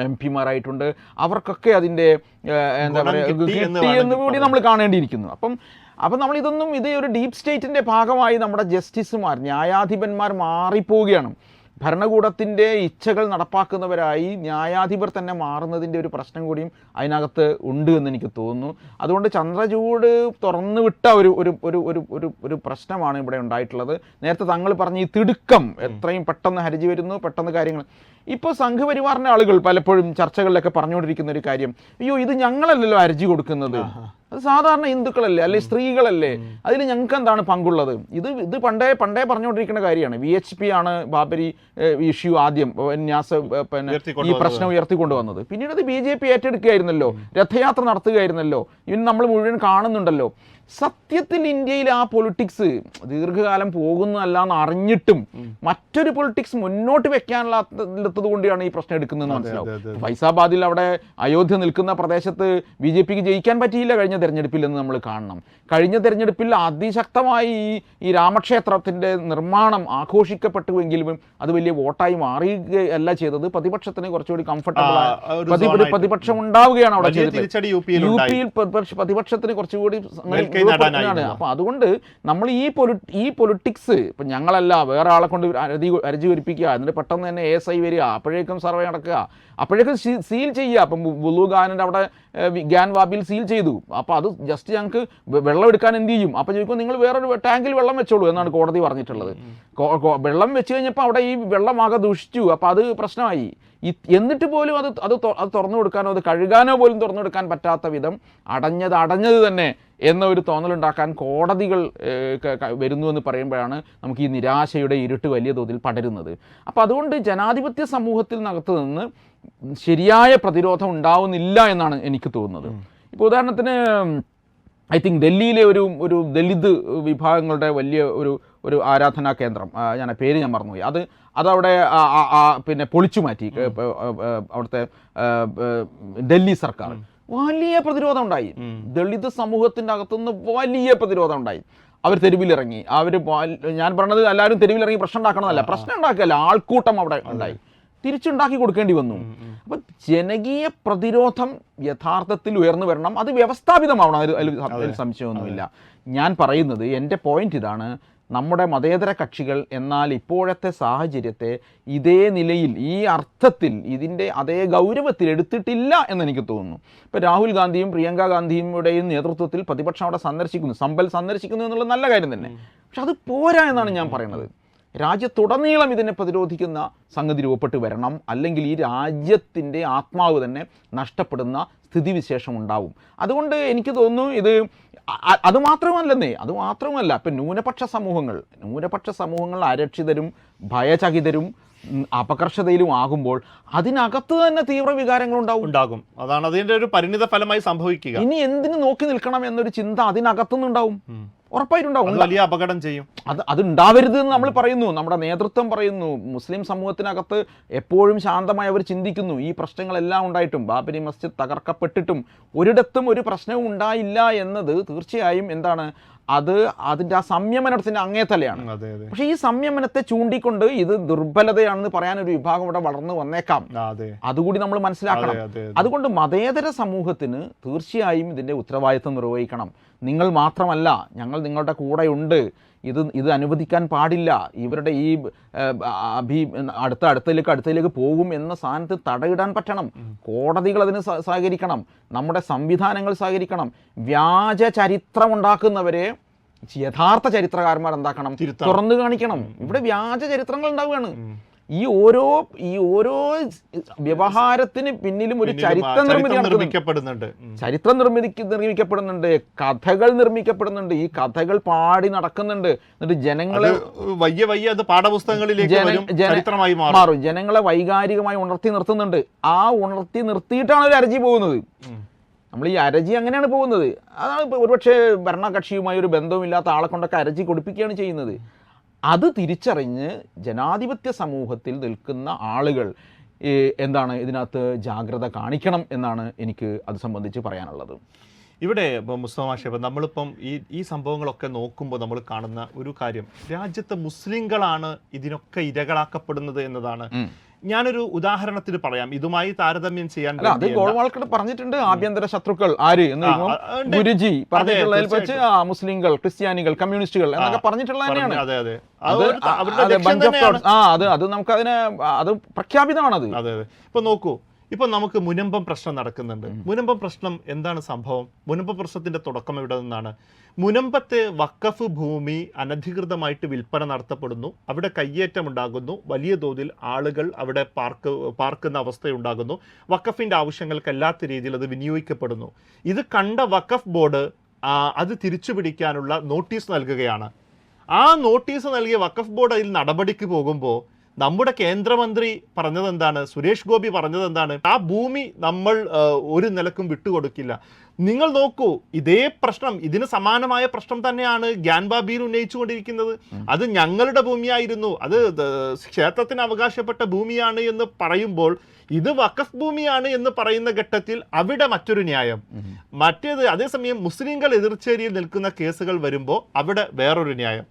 എം പിമാരായിട്ടുണ്ട്. അവർക്കൊക്കെ അതിന്റെ എന്താ പറയുക കൂടി നമ്മൾ കാണേണ്ടിയിരിക്കുന്നു. അപ്പം അപ്പം നമ്മൾ ഇതൊന്നും ഇത് ഒരു ഡീപ് സ്റ്റേറ്റിന്റെ ഭാഗമായി നമ്മുടെ ജസ്റ്റിസുമാർ ന്യായാധിപന്മാർ മാറിപ്പോവുകയാണ്. ഭരണകൂടത്തിന്റെ ഇച്ഛകൾ നടപ്പാക്കുന്നവരായി ന്യായാധിപർ തന്നെ മാറുന്നതിന്റെ ഒരു പ്രശ്നം കൂടിയും അതിനകത്ത് ഉണ്ട് എന്ന് എനിക്ക് തോന്നുന്നു. അതുകൊണ്ട് ചന്ദ്രചൂട് തുറന്നു വിട്ട ഒരു ഒരു ഒരു ഒരു ഒരു ഒരു പ്രശ്നമാണ് ഇവിടെ ഉണ്ടായിട്ടുള്ളത്. നേരത്തെ തങ്ങൾ പറഞ്ഞ ഈ തിടുക്കം എത്രയും പെട്ടെന്ന് ഹരിജി വരുന്നു പെട്ടെന്ന് കാര്യങ്ങൾ. ഇപ്പോൾ സംഘപരിവാറിന്റെ ആളുകൾ പലപ്പോഴും ചർച്ചകളിലൊക്കെ പറഞ്ഞുകൊണ്ടിരിക്കുന്ന ഒരു കാര്യം അയ്യോ ഇത് ഞങ്ങളല്ലല്ലോ ഹർജി കൊടുക്കുന്നത്. അത് സാധാരണ ഹിന്ദുക്കളല്ലേ അല്ലെ സ്ത്രീകളല്ലേ അതിൽ ഞങ്ങൾക്ക് എന്താണ് പങ്കുള്ളത്? ഇത് ഇത് പണ്ടേ പണ്ടേ പറഞ്ഞുകൊണ്ടിരിക്കുന്ന കാര്യമാണ്. വി എച്ച് പി ആണ് ബാബരി ഇഷ്യൂ ആദ്യം ന്യാസ പിന്നെ ഈ. പ്രശ്നം ഉയർത്തിക്കൊണ്ടുവന്നത്. പിന്നീട് അത് ബി ജെ പി ഏറ്റെടുക്കുകയായിരുന്നല്ലോ രഥയാത്ര നടത്തുകയായിരുന്നല്ലോ ഇന്ന് നമ്മൾ മുഴുവൻ കാണുന്നുണ്ടല്ലോ. സത്യത്തിൽ ഇന്ത്യയിൽ ആ പൊളിറ്റിക്സ് ദീർഘകാലം പോകുന്നതല്ല എന്ന് അറിഞ്ഞിട്ടും മറ്റൊരു പൊളിറ്റിക്സ് മുന്നോട്ട് വെക്കാനുള്ളത് കൊണ്ടാണ് ഈ പ്രശ്നം എടുക്കുന്നത് മനസ്സിലാവും. ഫൈസാബാദിൽ അവിടെ അയോധ്യ നിൽക്കുന്ന പ്രദേശത്ത് ബി ജെ പിക്ക് ജയിക്കാൻ പറ്റിയില്ല കഴിഞ്ഞ തെരഞ്ഞെടുപ്പിൽ എന്ന് നമ്മൾ കാണണം. കഴിഞ്ഞ തെരഞ്ഞെടുപ്പിൽ അതിശക്തമായി ഈ ഈ രാമക്ഷേത്രത്തിന്റെ നിർമ്മാണം ആഘോഷിക്കപ്പെട്ടുവെങ്കിലും അത് വലിയ വോട്ടായി മാറുകയല്ല ചെയ്തത്. പ്രതിപക്ഷത്തിന് കുറച്ചുകൂടി കംഫർട്ടബിൾ. പ്രതിപക്ഷം ഉണ്ടാവുകയാണ് അവിടെ ചെയ്തത് യു പിയിൽ പ്രതിപക്ഷത്തിന് കുറച്ചുകൂടി. അപ്പൊ അതുകൊണ്ട് നമ്മൾ ഈ ഈ പൊളിറ്റിക്സ് ഇപ്പൊ ഞങ്ങളല്ല വേറെ ആളെ കൊണ്ട് അരതി അരജി വരിപ്പിക്കുക എന്നിട്ട് പെട്ടെന്ന് തന്നെ എസ് ഐ വരിക അപ്പോഴേക്കും സർവേ നടക്കുക അപ്പോഴേക്കും സീൽ ചെയ്യുക. അപ്പം ബുലു ഖാനിന്റെ അവിടെ ഏഹ്, വി- ഗ്യാൻ വാബിൽ സീൽ ചെയ്തു. അപ്പോൾ അത് ജസ്റ്റ് ഞങ്ങൾക്ക് വെള്ളം എടുക്കാൻ എന്ത് ചെയ്യും? അപ്പോൾ ചോദിക്കും നിങ്ങൾ വേറൊരു ടാങ്കിൽ വെള്ളം വെച്ചോളൂ എന്നാണ് കോടതി പറഞ്ഞിട്ടുള്ളത്. വെള്ളം വെച്ച് കഴിഞ്ഞപ്പോൾ അവിടെ ഈ വെള്ളം ആകെ ദൂഷിച്ചു. അപ്പോൾ അത് പ്രശ്നമായി. എന്നിട്ട് പോലും അത് അത് അത് തുറന്നു കൊടുക്കാനോ അത് കഴുകാനോ പോലും തുറന്നു കൊടുക്കാൻ പറ്റാത്ത വിധം അടഞ്ഞത് അടഞ്ഞത് തന്നെ എന്ന ഒരു തോന്നലുണ്ടാക്കാൻ കോടതികൾ വരുന്നു എന്ന് പറയുമ്പോഴാണ് നമുക്ക് ഈ നിരാശയുടെ ഇരുട്ട് വലിയ തോതിൽ പടരുന്നത്. അപ്പോൾ അതുകൊണ്ട് ജനാധിപത്യ സമൂഹത്തിൽ നകത്ത് നിന്ന് ശരിയായ പ്രതിരോധം ഉണ്ടാവുന്നില്ല എന്നാണ് എനിക്ക് തോന്നുന്നത്. ഇപ്പോൾ ഉദാഹരണത്തിന് ഐ തിങ്ക് ഡൽഹിയിലെ ഒരു ഒരു ദലിത് വിഭാഗങ്ങളുടെ വലിയ ഒരു ഒരു ആരാധനാ കേന്ദ്രം ഞാൻ പേര് ഞാൻ മറന്നുപോയി. അത് അതവിടെ പിന്നെ പൊളിച്ചു മാറ്റി അവിടുത്തെ ഡൽഹി സർക്കാർ. വലിയ പ്രതിരോധം ഉണ്ടായി. ദളിത് സമൂഹത്തിന്റെ അകത്തുനിന്ന് വലിയ പ്രതിരോധം ഉണ്ടായി. അവർ തെരുവിലിറങ്ങി. അവർ ഞാൻ പറഞ്ഞത് എല്ലാവരും തെരുവിലിറങ്ങി പ്രശ്നം ഉണ്ടാക്കണമെന്നല്ല പ്രശ്നം ഉണ്ടാക്കുകയല്ല ആൾക്കൂട്ടം അവിടെ ഉണ്ടായി. തിരിച്ചുണ്ടാക്കി കൊടുക്കേണ്ടി വന്നു. അപ്പം ജനകീയ പ്രതിരോധം യഥാർത്ഥത്തിൽ ഉയർന്നു വരണം. അത് വ്യവസ്ഥാപിതമാവണം. അതിൽ സംശയമൊന്നുമില്ല. ഞാൻ പറയുന്നത് എന്റെ പോയിന്റ് ഇതാണ്. നമ്മുടെ മതേതര കക്ഷികൾ എന്നാൽ ഇപ്പോഴത്തെ സാഹചര്യത്തെ ഇതേ നിലയിൽ ഈ അർത്ഥത്തിൽ ഇതിന്റെ അതേ ഗൗരവത്തിൽ എടുത്തിട്ടില്ല എന്നെനിക്ക് തോന്നുന്നു. ഇപ്പോൾ രാഹുൽ ഗാന്ധിയും പ്രിയങ്ക ഗാന്ധിയുടെയും നേതൃത്വത്തിൽ പ്രതിപക്ഷം അവിടെ സന്ദർശിക്കുന്നു. സമ്പൽ സന്ദർശിക്കുന്നു എന്നുള്ള നല്ല കാര്യം തന്നെ. പക്ഷെ അത് പോരാ എന്നാണ് ഞാൻ പറയുന്നത്. രാജ്യത്തുടനീളം ഇതിനെ പ്രതിരോധിക്കുന്ന സംഗതി രൂപപ്പെട്ട് വരണം. അല്ലെങ്കിൽ ഈ രാജ്യത്തിന്റെ ആത്മാവ് തന്നെ നഷ്ടപ്പെടുന്ന സ്ഥിതിവിശേഷം ഉണ്ടാവും. അതുകൊണ്ട് എനിക്ക് തോന്നുന്നു ഇത് അത് മാത്രമല്ലെന്നേ അത് മാത്രമല്ല. ഇപ്പം ന്യൂനപക്ഷ സമൂഹങ്ങൾ ന്യൂനപക്ഷ സമൂഹങ്ങൾ അരക്ഷിതരും ഭയചകിതരും അപകർഷതയിലും ആകുമ്പോൾ അതിനകത്ത് തന്നെ തീവ്ര വികാരങ്ങൾ ഉണ്ടാവും ഉണ്ടാകും. അതാണ് അതിന്റെ ഒരു പരിണിത ഫലമായി സംഭവിക്കുക. ഇനി എന്തിനു നോക്കി നിൽക്കണം എന്നൊരു ചിന്ത അതിനകത്തുനിന്നുണ്ടാവും. ഉറപ്പായിട്ടുണ്ടാവും. വലിയ അപകടം ചെയ്യും. അത് അത് ഉണ്ടാവരുത് എന്ന് നമ്മൾ പറയുന്നു. നമ്മുടെ നേതൃത്വം പറയുന്നു. മുസ്ലിം സമൂഹത്തിനകത്ത് എപ്പോഴും ശാന്തമായി അവർ ചിന്തിക്കുന്നു. ഈ പ്രശ്നങ്ങളെല്ലാം ഉണ്ടായിട്ടും ബാബരി മസ്ജിദ് തകർക്കപ്പെട്ടിട്ടും ഒരിടത്തും ഒരു പ്രശ്നവും ഉണ്ടായില്ല എന്നത് തീർച്ചയായും എന്താണ്? അത് അതിന്റെ ആ സംയമനത്തിന്റെ അങ്ങേത്തലയാണ്. പക്ഷേ ഈ സംയമനത്തെ ചൂണ്ടിക്കൊണ്ട് ഇത് ദുർബലതയാണെന്ന് പറയാൻ ഒരു വിഭാഗം ഇവിടെ വളർന്നു വന്നേക്കാം. അതെ. അതുകൂടി നമ്മൾ മനസ്സിലാക്കണം. അതെ അതെ. അതുകൊണ്ട് മതേതര സമൂഹത്തിന് തീർച്ചയായും ഇതിന്റെ ഉത്തരവാദിത്വം നിർവഹിക്കണം. നിങ്ങൾ മാത്രമല്ല ഞങ്ങൾ നിങ്ങളുടെ കൂടെയുണ്ട്. ഇത് ഇത് അനുവദിക്കാൻ പാടില്ല. ഇവരുടെ ഈ അഭി അടുത്ത അടുത്തയിലേക്ക് അടുത്തയിലേക്ക് പോകും എന്ന സ്ഥാനത്ത് തടയിടാൻ പറ്റണം. കോടതികൾ അതിന് സഹ- സഹകരിക്കണം. നമ്മുടെ സംവിധാനങ്ങൾ സഹകരിക്കണം. വ്യാജ ചരിത്രം ഉണ്ടാക്കുന്നവരെ യഥാർത്ഥ ചരിത്രകാരന്മാർ എന്താക്കണം തുറന്നു കാണിക്കണം. ഇവിടെ വ്യാജ ചരിത്രങ്ങൾ ഉണ്ടാവുകയാണ്. ഈ ഓരോ ഈ ഓരോ വ്യവഹാരത്തിന് പിന്നിലും ഒരു ചരിത്ര നിർമ്മിതി. നിർമ്മിക്കപ്പെടുന്നുണ്ട്. ചരിത്രം നിർമ്മിതി നിർമ്മിക്കപ്പെടുന്നുണ്ട്. കഥകൾ നിർമ്മിക്കപ്പെടുന്നുണ്ട്. ഈ കഥകൾ പാടി നടക്കുന്നുണ്ട്. എന്നിട്ട് ജനങ്ങളെ വയ്യ വയ്യ അത് പാഠപുസ്തകങ്ങളിലേക്ക് ചരിത്രമായി മാറും. ജനങ്ങളെ വൈകാരികമായി ഉണർത്തി നിർത്തുന്നുണ്ട്. ആ ഉണർത്തി നിർത്തിയിട്ടാണ് ഒരു അരജി പോകുന്നത്. നമ്മൾ ഈ അരജി അങ്ങനെയാണ് പോകുന്നത്. അതാണ് ഒരുപക്ഷെ ഭരണകക്ഷിയുമായി ഒരു ബന്ധവുമില്ലാത്ത ആളെ കൊണ്ടൊക്കെ അരജി കൊടുപ്പിക്കുകയാണ് ചെയ്യുന്നത്. അത് തിരിച്ചറിഞ്ഞ് ജനാധിപത്യ സമൂഹത്തിൽ നിൽക്കുന്ന ആളുകൾ എന്താണ് ഇതിനകത്ത് ജാഗ്രത കാണിക്കണം എന്നാണ് എനിക്ക് അത് സംബന്ധിച്ച് പറയാനുള്ളത് ഇവിടെ ഇപ്പം മുസ്ലിം മാഷ ഇപ്പം നമ്മളിപ്പം ഈ ഈ സംഭവങ്ങളൊക്കെ നോക്കുമ്പോൾ നമ്മൾ കാണുന്ന ഒരു കാര്യം രാജ്യത്തെ മുസ്ലിങ്ങളാണ് ഇതിനൊക്കെ ഇരകളാക്കപ്പെടുന്നത് എന്നതാണ്. ഞാനൊരു ഉദാഹരണത്തിന് പറയാം. ഇതുമായി താരതമ്യം ചെയ്യാൻ അത്. ഗോൾവാൾക്കർ പറഞ്ഞിട്ടുണ്ട്. ആഭ്യന്തര ശത്രുക്കൾ ആര് എന്ന്. ഗുരുജി പറഞ്ഞിട്ടുള്ളതിൽ വെച്ച് മുസ്ലിങ്ങൾ ക്രിസ്ത്യാനികൾ കമ്മ്യൂണിസ്റ്റുകൾ എന്നൊക്കെ പറഞ്ഞിട്ടുള്ളതാണ് തന്നെയാണ്. അതെ അത്. അത് നമുക്ക് അതിനെ അത് പ്രഖ്യാപിതമാണത്. അതെ അതെ. ഇപ്പൊ നോക്കൂ ഇപ്പൊ നമുക്ക് മുനമ്പം പ്രശ്നം നടക്കുന്നുണ്ട്. മുനമ്പം പ്രശ്നം എന്താണ് സംഭവം? മുനമ്പ പ്രശ്നത്തിന്റെ തുടക്കം എവിടെ നിന്നാണ്? മുനമ്പത്തെ വക്കഫ് ഭൂമി അനധികൃതമായിട്ട് വിൽപ്പന നടത്തപ്പെടുന്നു. അവിടെ കയ്യേറ്റം ഉണ്ടാകുന്നു. വലിയ തോതിൽ ആളുകൾ അവിടെ പാർക്ക് പാർക്കുന്ന അവസ്ഥയുണ്ടാകുന്നു. വക്കഫിന്റെ ആവശ്യങ്ങൾക്ക് അല്ലാത്ത രീതിയിൽ അത് വിനിയോഗിക്കപ്പെടുന്നു. ഇത് കണ്ട വക്കഫ് ബോർഡ് അത് തിരിച്ചു പിടിക്കാനുള്ള നോട്ടീസ് നൽകുകയാണ്. ആ നോട്ടീസ് നൽകിയ വക്കഫ് ബോർഡ് അതിൽ നടപടിക്ക് പോകുമ്പോൾ നമ്മുടെ കേന്ദ്രമന്ത്രി പറഞ്ഞത് എന്താണ് സുരേഷ് ഗോപി പറഞ്ഞത് എന്താണ് ആ ഭൂമി നമ്മൾ ഒരു നിലക്കും വിട്ടുകൊടുക്കില്ല. നിങ്ങൾ നോക്കൂ ഇതേ പ്രശ്നം ഇതിന് സമാനമായ പ്രശ്നം തന്നെയാണ് ഗ്യാൻബാബിയിൽ ഉന്നയിച്ചുകൊണ്ടിരിക്കുന്നത്. അത് ഞങ്ങളുടെ ഭൂമിയായിരുന്നു. അത് ക്ഷേത്രത്തിന് അവകാശപ്പെട്ട ഭൂമിയാണ് എന്ന് പറയുമ്പോൾ ഇത് വഖഫ് ഭൂമിയാണ് എന്ന് പറയുന്ന ഘട്ടത്തിൽ അവിടെ മറ്റൊരു ന്യായം. മറ്റേത് അതേസമയം മുസ്ലിങ്ങൾ എതിർച്ചേരിയിൽ നിൽക്കുന്ന കേസുകൾ വരുമ്പോൾ അവിടെ വേറൊരു ന്യായം.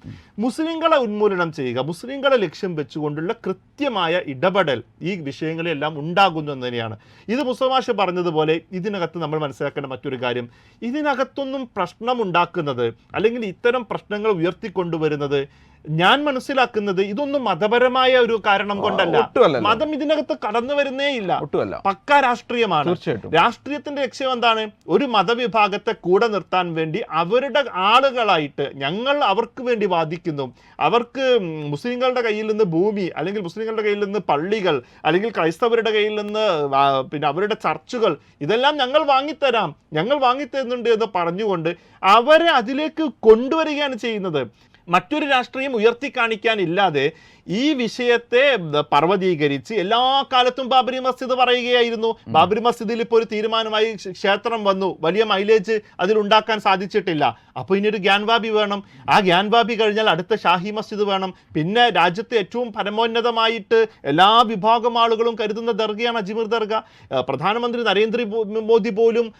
മുസ്ലിങ്ങളെ ഉന്മൂലനം ചെയ്യുക മുസ്ലിങ്ങളെ ലക്ഷ്യം വെച്ചുകൊണ്ടുള്ള കൃത്യമായ ഇടപെടൽ ഈ വിഷയങ്ങളെല്ലാം ഉണ്ടാകുന്നു എന്ന് തന്നെയാണ് ഇത് മുസ്ലിമാഷ് പറഞ്ഞതുപോലെ ഇതിനകത്ത് നമ്മൾ മനസ്സിലാക്കേണ്ട മറ്റൊരു കാര്യം ഇതിനകത്തൊന്നും പ്രശ്നമുണ്ടാക്കുന്നത് അല്ലെങ്കിൽ ഇത്തരം പ്രശ്നങ്ങൾ ഉയർത്തിക്കൊണ്ടുവരുന്നത് ഞാൻ മനസ്സിലാക്കുന്നത് ഇതൊന്നും മതപരമായ ഒരു കാരണം കൊണ്ടല്ല. മതം ഇതിനകത്ത് കടന്നു വരുന്നേ ഇല്ല. പക്കാ രാഷ്ട്രീയമാണ്. തീർച്ചയായിട്ടും. രാഷ്ട്രീയത്തിന്റെ ലക്ഷ്യം എന്താണ്? ഒരു മതവിഭാഗത്തെ കൂടെ നിർത്താൻ വേണ്ടി അവരുടെ ആളുകളായിട്ട് ഞങ്ങൾ അവർക്ക് വേണ്ടി വാദിക്കുന്നു. അവർക്ക് മുസ്ലിങ്ങളുടെ കയ്യിൽ നിന്ന് ഭൂമി അല്ലെങ്കിൽ മുസ്ലിങ്ങളുടെ കയ്യിൽ നിന്ന് പള്ളികൾ അല്ലെങ്കിൽ ക്രൈസ്തവരുടെ കയ്യിൽ നിന്ന് പിന്നെ അവരുടെ ചർച്ചുകൾ ഇതെല്ലാം ഞങ്ങൾ വാങ്ങിത്തരാം. ഞങ്ങൾ വാങ്ങിത്തരുന്നുണ്ട് എന്ന് പറഞ്ഞുകൊണ്ട് അവരെ അതിലേക്ക് കൊണ്ടുവരികയാണ് ചെയ്യുന്നത്. മറ്റൊരു രാഷ്ട്രീയം ഉയർത്തി കാണിക്കാനില്ലാതെ ഈ വിഷയത്തെ പർവതീകരിച്ച് എല്ലാ കാലത്തും ബാബരി മസ്ജിദ് പറയുകയായിരുന്നു. ബാബരി മസ്ജിദിൽ ഇപ്പോൾ ഒരു തീരുമാനമായി ക്ഷേത്രം വന്നു. വലിയ മൈലേജ് അതിൽ ഉണ്ടാക്കാൻ സാധിച്ചിട്ടില്ല. അപ്പോൾ ഇനി ഒരു ഗ്യാൻവാബി വേണം. ആ ഗ്യാൻവാബി കഴിഞ്ഞാൽ അടുത്ത ഷാഹി മസ്ജിദ് വേണം. പിന്നെ രാജ്യത്തെ ഏറ്റവും പരമോന്നതമായിട്ട് എല്ലാ വിഭാഗം ആളുകളും കരുതുന്ന ദർഗയാണ് അജ്മീർ ദർഗ. പ്രധാനമന്ത്രി നരേന്ദ്ര മോദി പോലും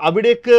അവിടേക്ക്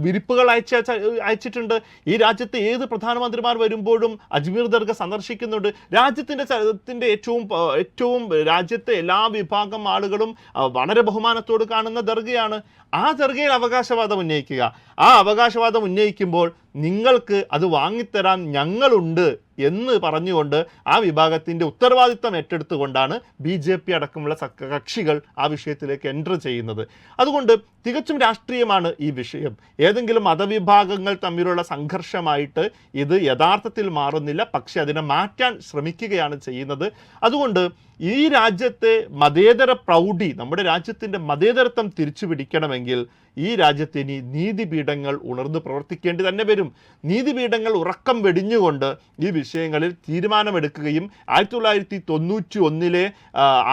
വിരിപ്പുകൾ അയച്ച അയച്ചിട്ടുണ്ട്. ഈ രാജ്യത്ത് ഏത് പ്രധാനമന്ത്രിമാർ വരുമ്പോഴും അജ്മീർ ദർഗ സന്ദർശിക്കുന്നുണ്ട്. രാജ്യത്തിന്റെ ചരിത്രത്തിന്റെ ഏറ്റവും ഏറ്റവും രാജ്യത്തെ എല്ലാ വിഭാഗം ആളുകളും വളരെ ബഹുമാനത്തോട് കാണുന്ന ദർഗയാണ്. ആ ദർഗയിൽ അവകാശവാദം ഉന്നയിക്കുക. ആ അവകാശവാദം ഉന്നയിക്കുമ്പോൾ നിങ്ങൾക്ക് അത് വാങ്ങിത്തരാൻ ഞങ്ങളുണ്ട്. എന്ന് പറഞ്ഞുകൊണ്ട് ആ വിഭാഗത്തിന്റെ ഉത്തരവാദിത്തം ഏറ്റെടുത്തുകൊണ്ടാണ് ബി ജെ പി അടക്കമുള്ള കക്ഷികൾ ആ വിഷയത്തിലേക്ക് എന്റർ ചെയ്യുന്നത്. അതുകൊണ്ട് തികച്ചും രാഷ്ട്രീയമാണ് ഈ വിഷയം. ഏതെങ്കിലും മതവിഭാഗങ്ങൾ തമ്മിലുള്ള സംഘർഷമായിട്ട് ഇത് യഥാർത്ഥത്തിൽ മാറുന്നില്ല. പക്ഷേ അതിനെ മാറ്റാൻ ശ്രമിക്കുകയാണ് ചെയ്യുന്നത്. അതുകൊണ്ട് ഈ രാജ്യത്തെ മതേതര പ്രൗഢി നമ്മുടെ രാജ്യത്തിന്റെ മതേതരത്വം തിരിച്ചു പിടിക്കണമെങ്കിൽ ഈ രാജ്യത്ത് ഇനി നീതിപീഠങ്ങൾ ഉണർന്ന് പ്രവർത്തിക്കേണ്ടി തന്നെ വരും. നീതിപീഠങ്ങൾ ഉറക്കം വെടിഞ്ഞുകൊണ്ട് ഈ വിഷയങ്ങളിൽ തീരുമാനമെടുക്കുകയും ആയിരത്തി തൊള്ളായിരത്തി തൊണ്ണൂറ്റി ഒന്നിലെ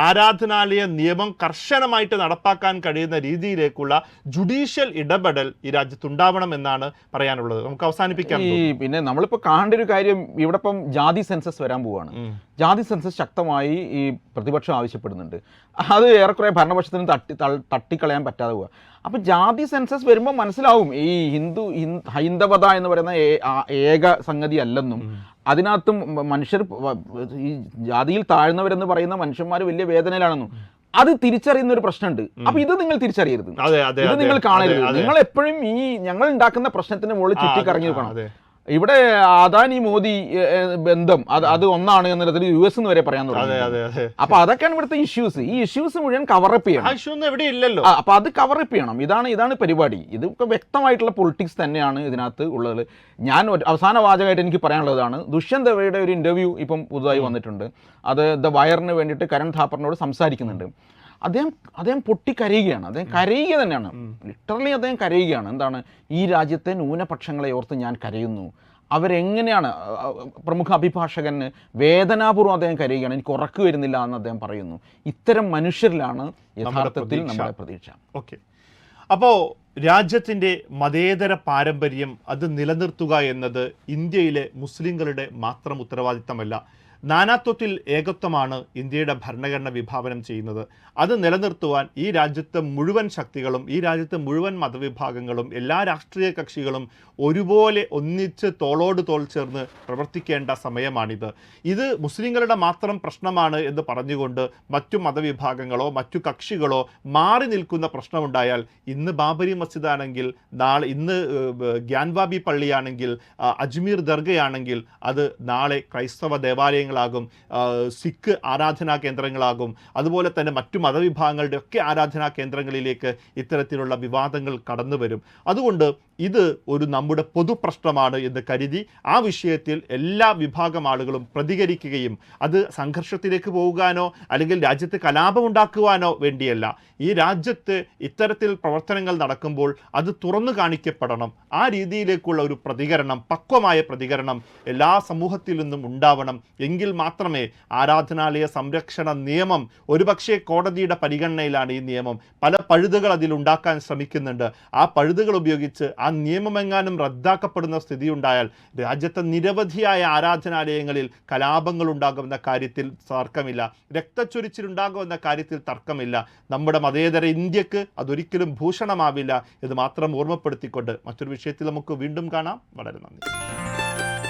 ആരാധനാലയ നിയമം കർശനമായിട്ട് നടപ്പാക്കാൻ കഴിയുന്ന രീതിയിലേക്കുള്ള ജുഡീഷ്യൽ ഇടപെടൽ ഈ രാജ്യത്തുണ്ടാവണം എന്നാണ് പറയാനുള്ളത്. നമുക്ക് അവസാനിപ്പിക്കാം ഈ പിന്നെ നമ്മളിപ്പോൾ കാണേണ്ട ഒരു കാര്യം ഇവിടെ ഇപ്പം ജാതി സെൻസസ് വരാൻ പോവുകയാണ് ജാതി സെൻസസ് ശക്തമായി ഈ പ്രതിപക്ഷം ആവശ്യപ്പെടുന്നുണ്ട്. അത് ഏറെക്കുറെ ഭരണപക്ഷത്തിന് തട്ടി തട്ടിക്കളയാൻ പറ്റാതെ പോവുക അപ്പം ജാതി സെൻസസ് വരുമ്പോൾ മനസ്സിലാവും. ഈ ഹിന്ദു ഹൈന്ദവത എന്ന് പറയുന്ന ഏക സംഗതി അല്ലെന്നും അതിനകത്തും മനുഷ്യർ ഈ ജാതിയിൽ താഴ്ന്നവരെന്ന് പറയുന്ന മനുഷ്യന്മാർ വലിയ വേദനയിലാണെന്നും അത് തിരിച്ചറിയുന്ന ഒരു പ്രശ്നമുണ്ട് അപ്പൊ ഇത് നിങ്ങൾ തിരിച്ചറിയരുത്. ഇത് നിങ്ങൾ കാണരുത്. നിങ്ങൾ എപ്പോഴും ഈ ഞങ്ങൾ ഉണ്ടാക്കുന്ന പ്രശ്നത്തിന് മുകളിൽ ചുറ്റിക്കറങ്ങി നിൽക്കണം. ഇവിടെ അദാനി മോദി ബന്ധം അത് അത് ഒന്നാണ് എന്നുള്ളതിൽ യു എസ് എന്ന് വരെ പറയാൻ തുടങ്ങി അപ്പൊ അതൊക്കെയാണ് ഇവിടുത്തെ ഇഷ്യൂസ് ഈ ഇഷ്യൂസ് മുഴുവൻ കവറപ്പ് ചെയ്യണം. എവിടെ ഇല്ലല്ലോ. അപ്പൊ അത് കവറപ്പ് ചെയ്യണം. ഇതാണ് ഇതാണ് പരിപാടി. ഇത് വ്യക്തമായിട്ടുള്ള പൊളിറ്റിക്സ് തന്നെയാണ് ഇതിനകത്ത് ഉള്ളത്. ഞാൻ അവസാന വാചകമായിട്ട് എനിക്ക് പറയാനുള്ളതാണ്. ദുഷ്യന്ത് ദവയുടെ ഒരു ഇന്റർവ്യൂ ഇപ്പം പുതുതായി വന്നിട്ടുണ്ട്. അത് ദ വയറിന് വേണ്ടിയിട്ട് കരൺ ഥാപ്പറിനോട് സംസാരിക്കുന്നുണ്ട്. അദ്ദേഹം അദ്ദേഹം പൊട്ടിക്കരയുകയാണ്. അദ്ദേഹം കരയുക തന്നെയാണ്. ലിറ്ററലി അദ്ദേഹം കരയുകയാണ്. എന്താണ്? ഈ രാജ്യത്തെ ന്യൂനപക്ഷങ്ങളെ ഓർത്ത് ഞാൻ കരയുന്നു. അവരെങ്ങനെയാണ് പ്രമുഖ അഭിഭാഷകന് വേദനാപൂർവം അദ്ദേഹം കരയുകയാണ്. എനിക്ക് ഉറക്കു വരുന്നില്ല എന്ന് അദ്ദേഹം പറയുന്നു. ഇത്തരം മനുഷ്യരിലാണ് യഥാർത്ഥത്തിൽ. നമ്മുടെ പ്രതീക്ഷ. ഓക്കെ. അപ്പോൾ രാജ്യത്തിന്റെ മതേതര പാരമ്പര്യം അത് നിലനിർത്തുക എന്നത് ഇന്ത്യയിലെ മുസ്ലിങ്ങളുടെ മാത്രം ഉത്തരവാദിത്തമല്ല. നാനാത്വത്തിൽ ഏകത്വമാണ് ഇന്ത്യയുടെ ഭരണഘടന വിഭാവനം ചെയ്യുന്നത്. അത് നിലനിർത്തുവാൻ ഈ രാജ്യത്തെ മുഴുവൻ ശക്തികളും ഈ രാജ്യത്തെ മുഴുവൻ മതവിഭാഗങ്ങളും എല്ലാ രാഷ്ട്രീയ കക്ഷികളും ഒരുപോലെ ഒന്നിച്ച് തോളോട് തോൾ ചേർന്ന് പ്രവർത്തിക്കേണ്ട സമയമാണിത്. ഇത് മുസ്ലിങ്ങളുടെ മാത്രം പ്രശ്നമാണ് എന്ന് പറഞ്ഞുകൊണ്ട് മറ്റു മതവിഭാഗങ്ങളോ മറ്റു കക്ഷികളോ മാറി നിൽക്കുന്ന പ്രശ്നമുണ്ടായാൽ ഇന്ന് ബാബരി മസ്ജിദ് ആണെങ്കിൽ നാളെ ഇന്ന് ഗ്യാൻവാബി പള്ളിയാണെങ്കിൽ അജ്മീർ ദർഗയാണെങ്കിൽ അത് നാളെ ക്രൈസ്തവ ദേവാലയങ്ങളാകും ആ, സിഖ് ആരാധനാ കേന്ദ്രങ്ങളാകും അതുപോലെ തന്നെ മറ്റു മതവിഭാഗങ്ങളുടെ ഒക്കെ ആരാധനാ കേന്ദ്രങ്ങളിലേക്ക് ഇത്തരത്തിലുള്ള വിവാദങ്ങൾ കടന്നു വരും. അതുകൊണ്ട് ഇത് ഒരു നമ്മുടെ പൊതുപ്രശ്നമാണ് എന്ന് കരുതി ആ വിഷയത്തിൽ എല്ലാ വിഭാഗം ആളുകളും പ്രതികരിക്കുകയും അത് സംഘർഷത്തിലേക്ക് പോകാനോ അല്ലെങ്കിൽ രാജ്യത്ത് കലാപമുണ്ടാക്കുവാനോ വേണ്ടിയല്ല. ഈ രാജ്യത്ത് ഇത്തരത്തിൽ പ്രവർത്തനങ്ങൾ നടക്കുമ്പോൾ അത് തുറന്നു കാണിക്കപ്പെടണം. ആ രീതിയിലേക്കുള്ള ഒരു പ്രതികരണം പക്വമായ പ്രതികരണം എല്ലാ സമൂഹത്തിൽ നിന്നും ഉണ്ടാവണം. എങ്കിൽ മാത്രമേ ആരാധനാലയ സംരക്ഷണ നിയമം ഒരുപക്ഷേ കോടതിയുടെ പരിഗണനയിലാണ് ഈ നിയമം. പല പഴുതുകൾ അതിൽ ഉണ്ടാക്കാൻ ശ്രമിക്കുന്നുണ്ട്. ആ പഴുതുകൾ ഉപയോഗിച്ച് ആ നിയമമെങ്ങാനും റദ്ദാക്കപ്പെടുന്ന സ്ഥിതി ഉണ്ടായാൽ രാജ്യത്തെ നിരവധിയായ ആരാധനാലയങ്ങളിൽ കലാപങ്ങൾ ഉണ്ടാകുമെന്ന കാര്യത്തിൽ തർക്കമില്ല. രക്തച്ചൊരിച്ചിലുണ്ടാകുമെന്ന കാര്യത്തിൽ തർക്കമില്ല. നമ്മുടെ മതേതര ഇന്ത്യയ്ക്ക് അതൊരിക്കലും ഭൂഷണമാവില്ല ഇത് മാത്രം ഓർമ്മപ്പെടുത്തിക്കൊണ്ട് മറ്റൊരു വിഷയത്തിൽ നമുക്ക് വീണ്ടും കാണാം. വളരെ നന്ദി.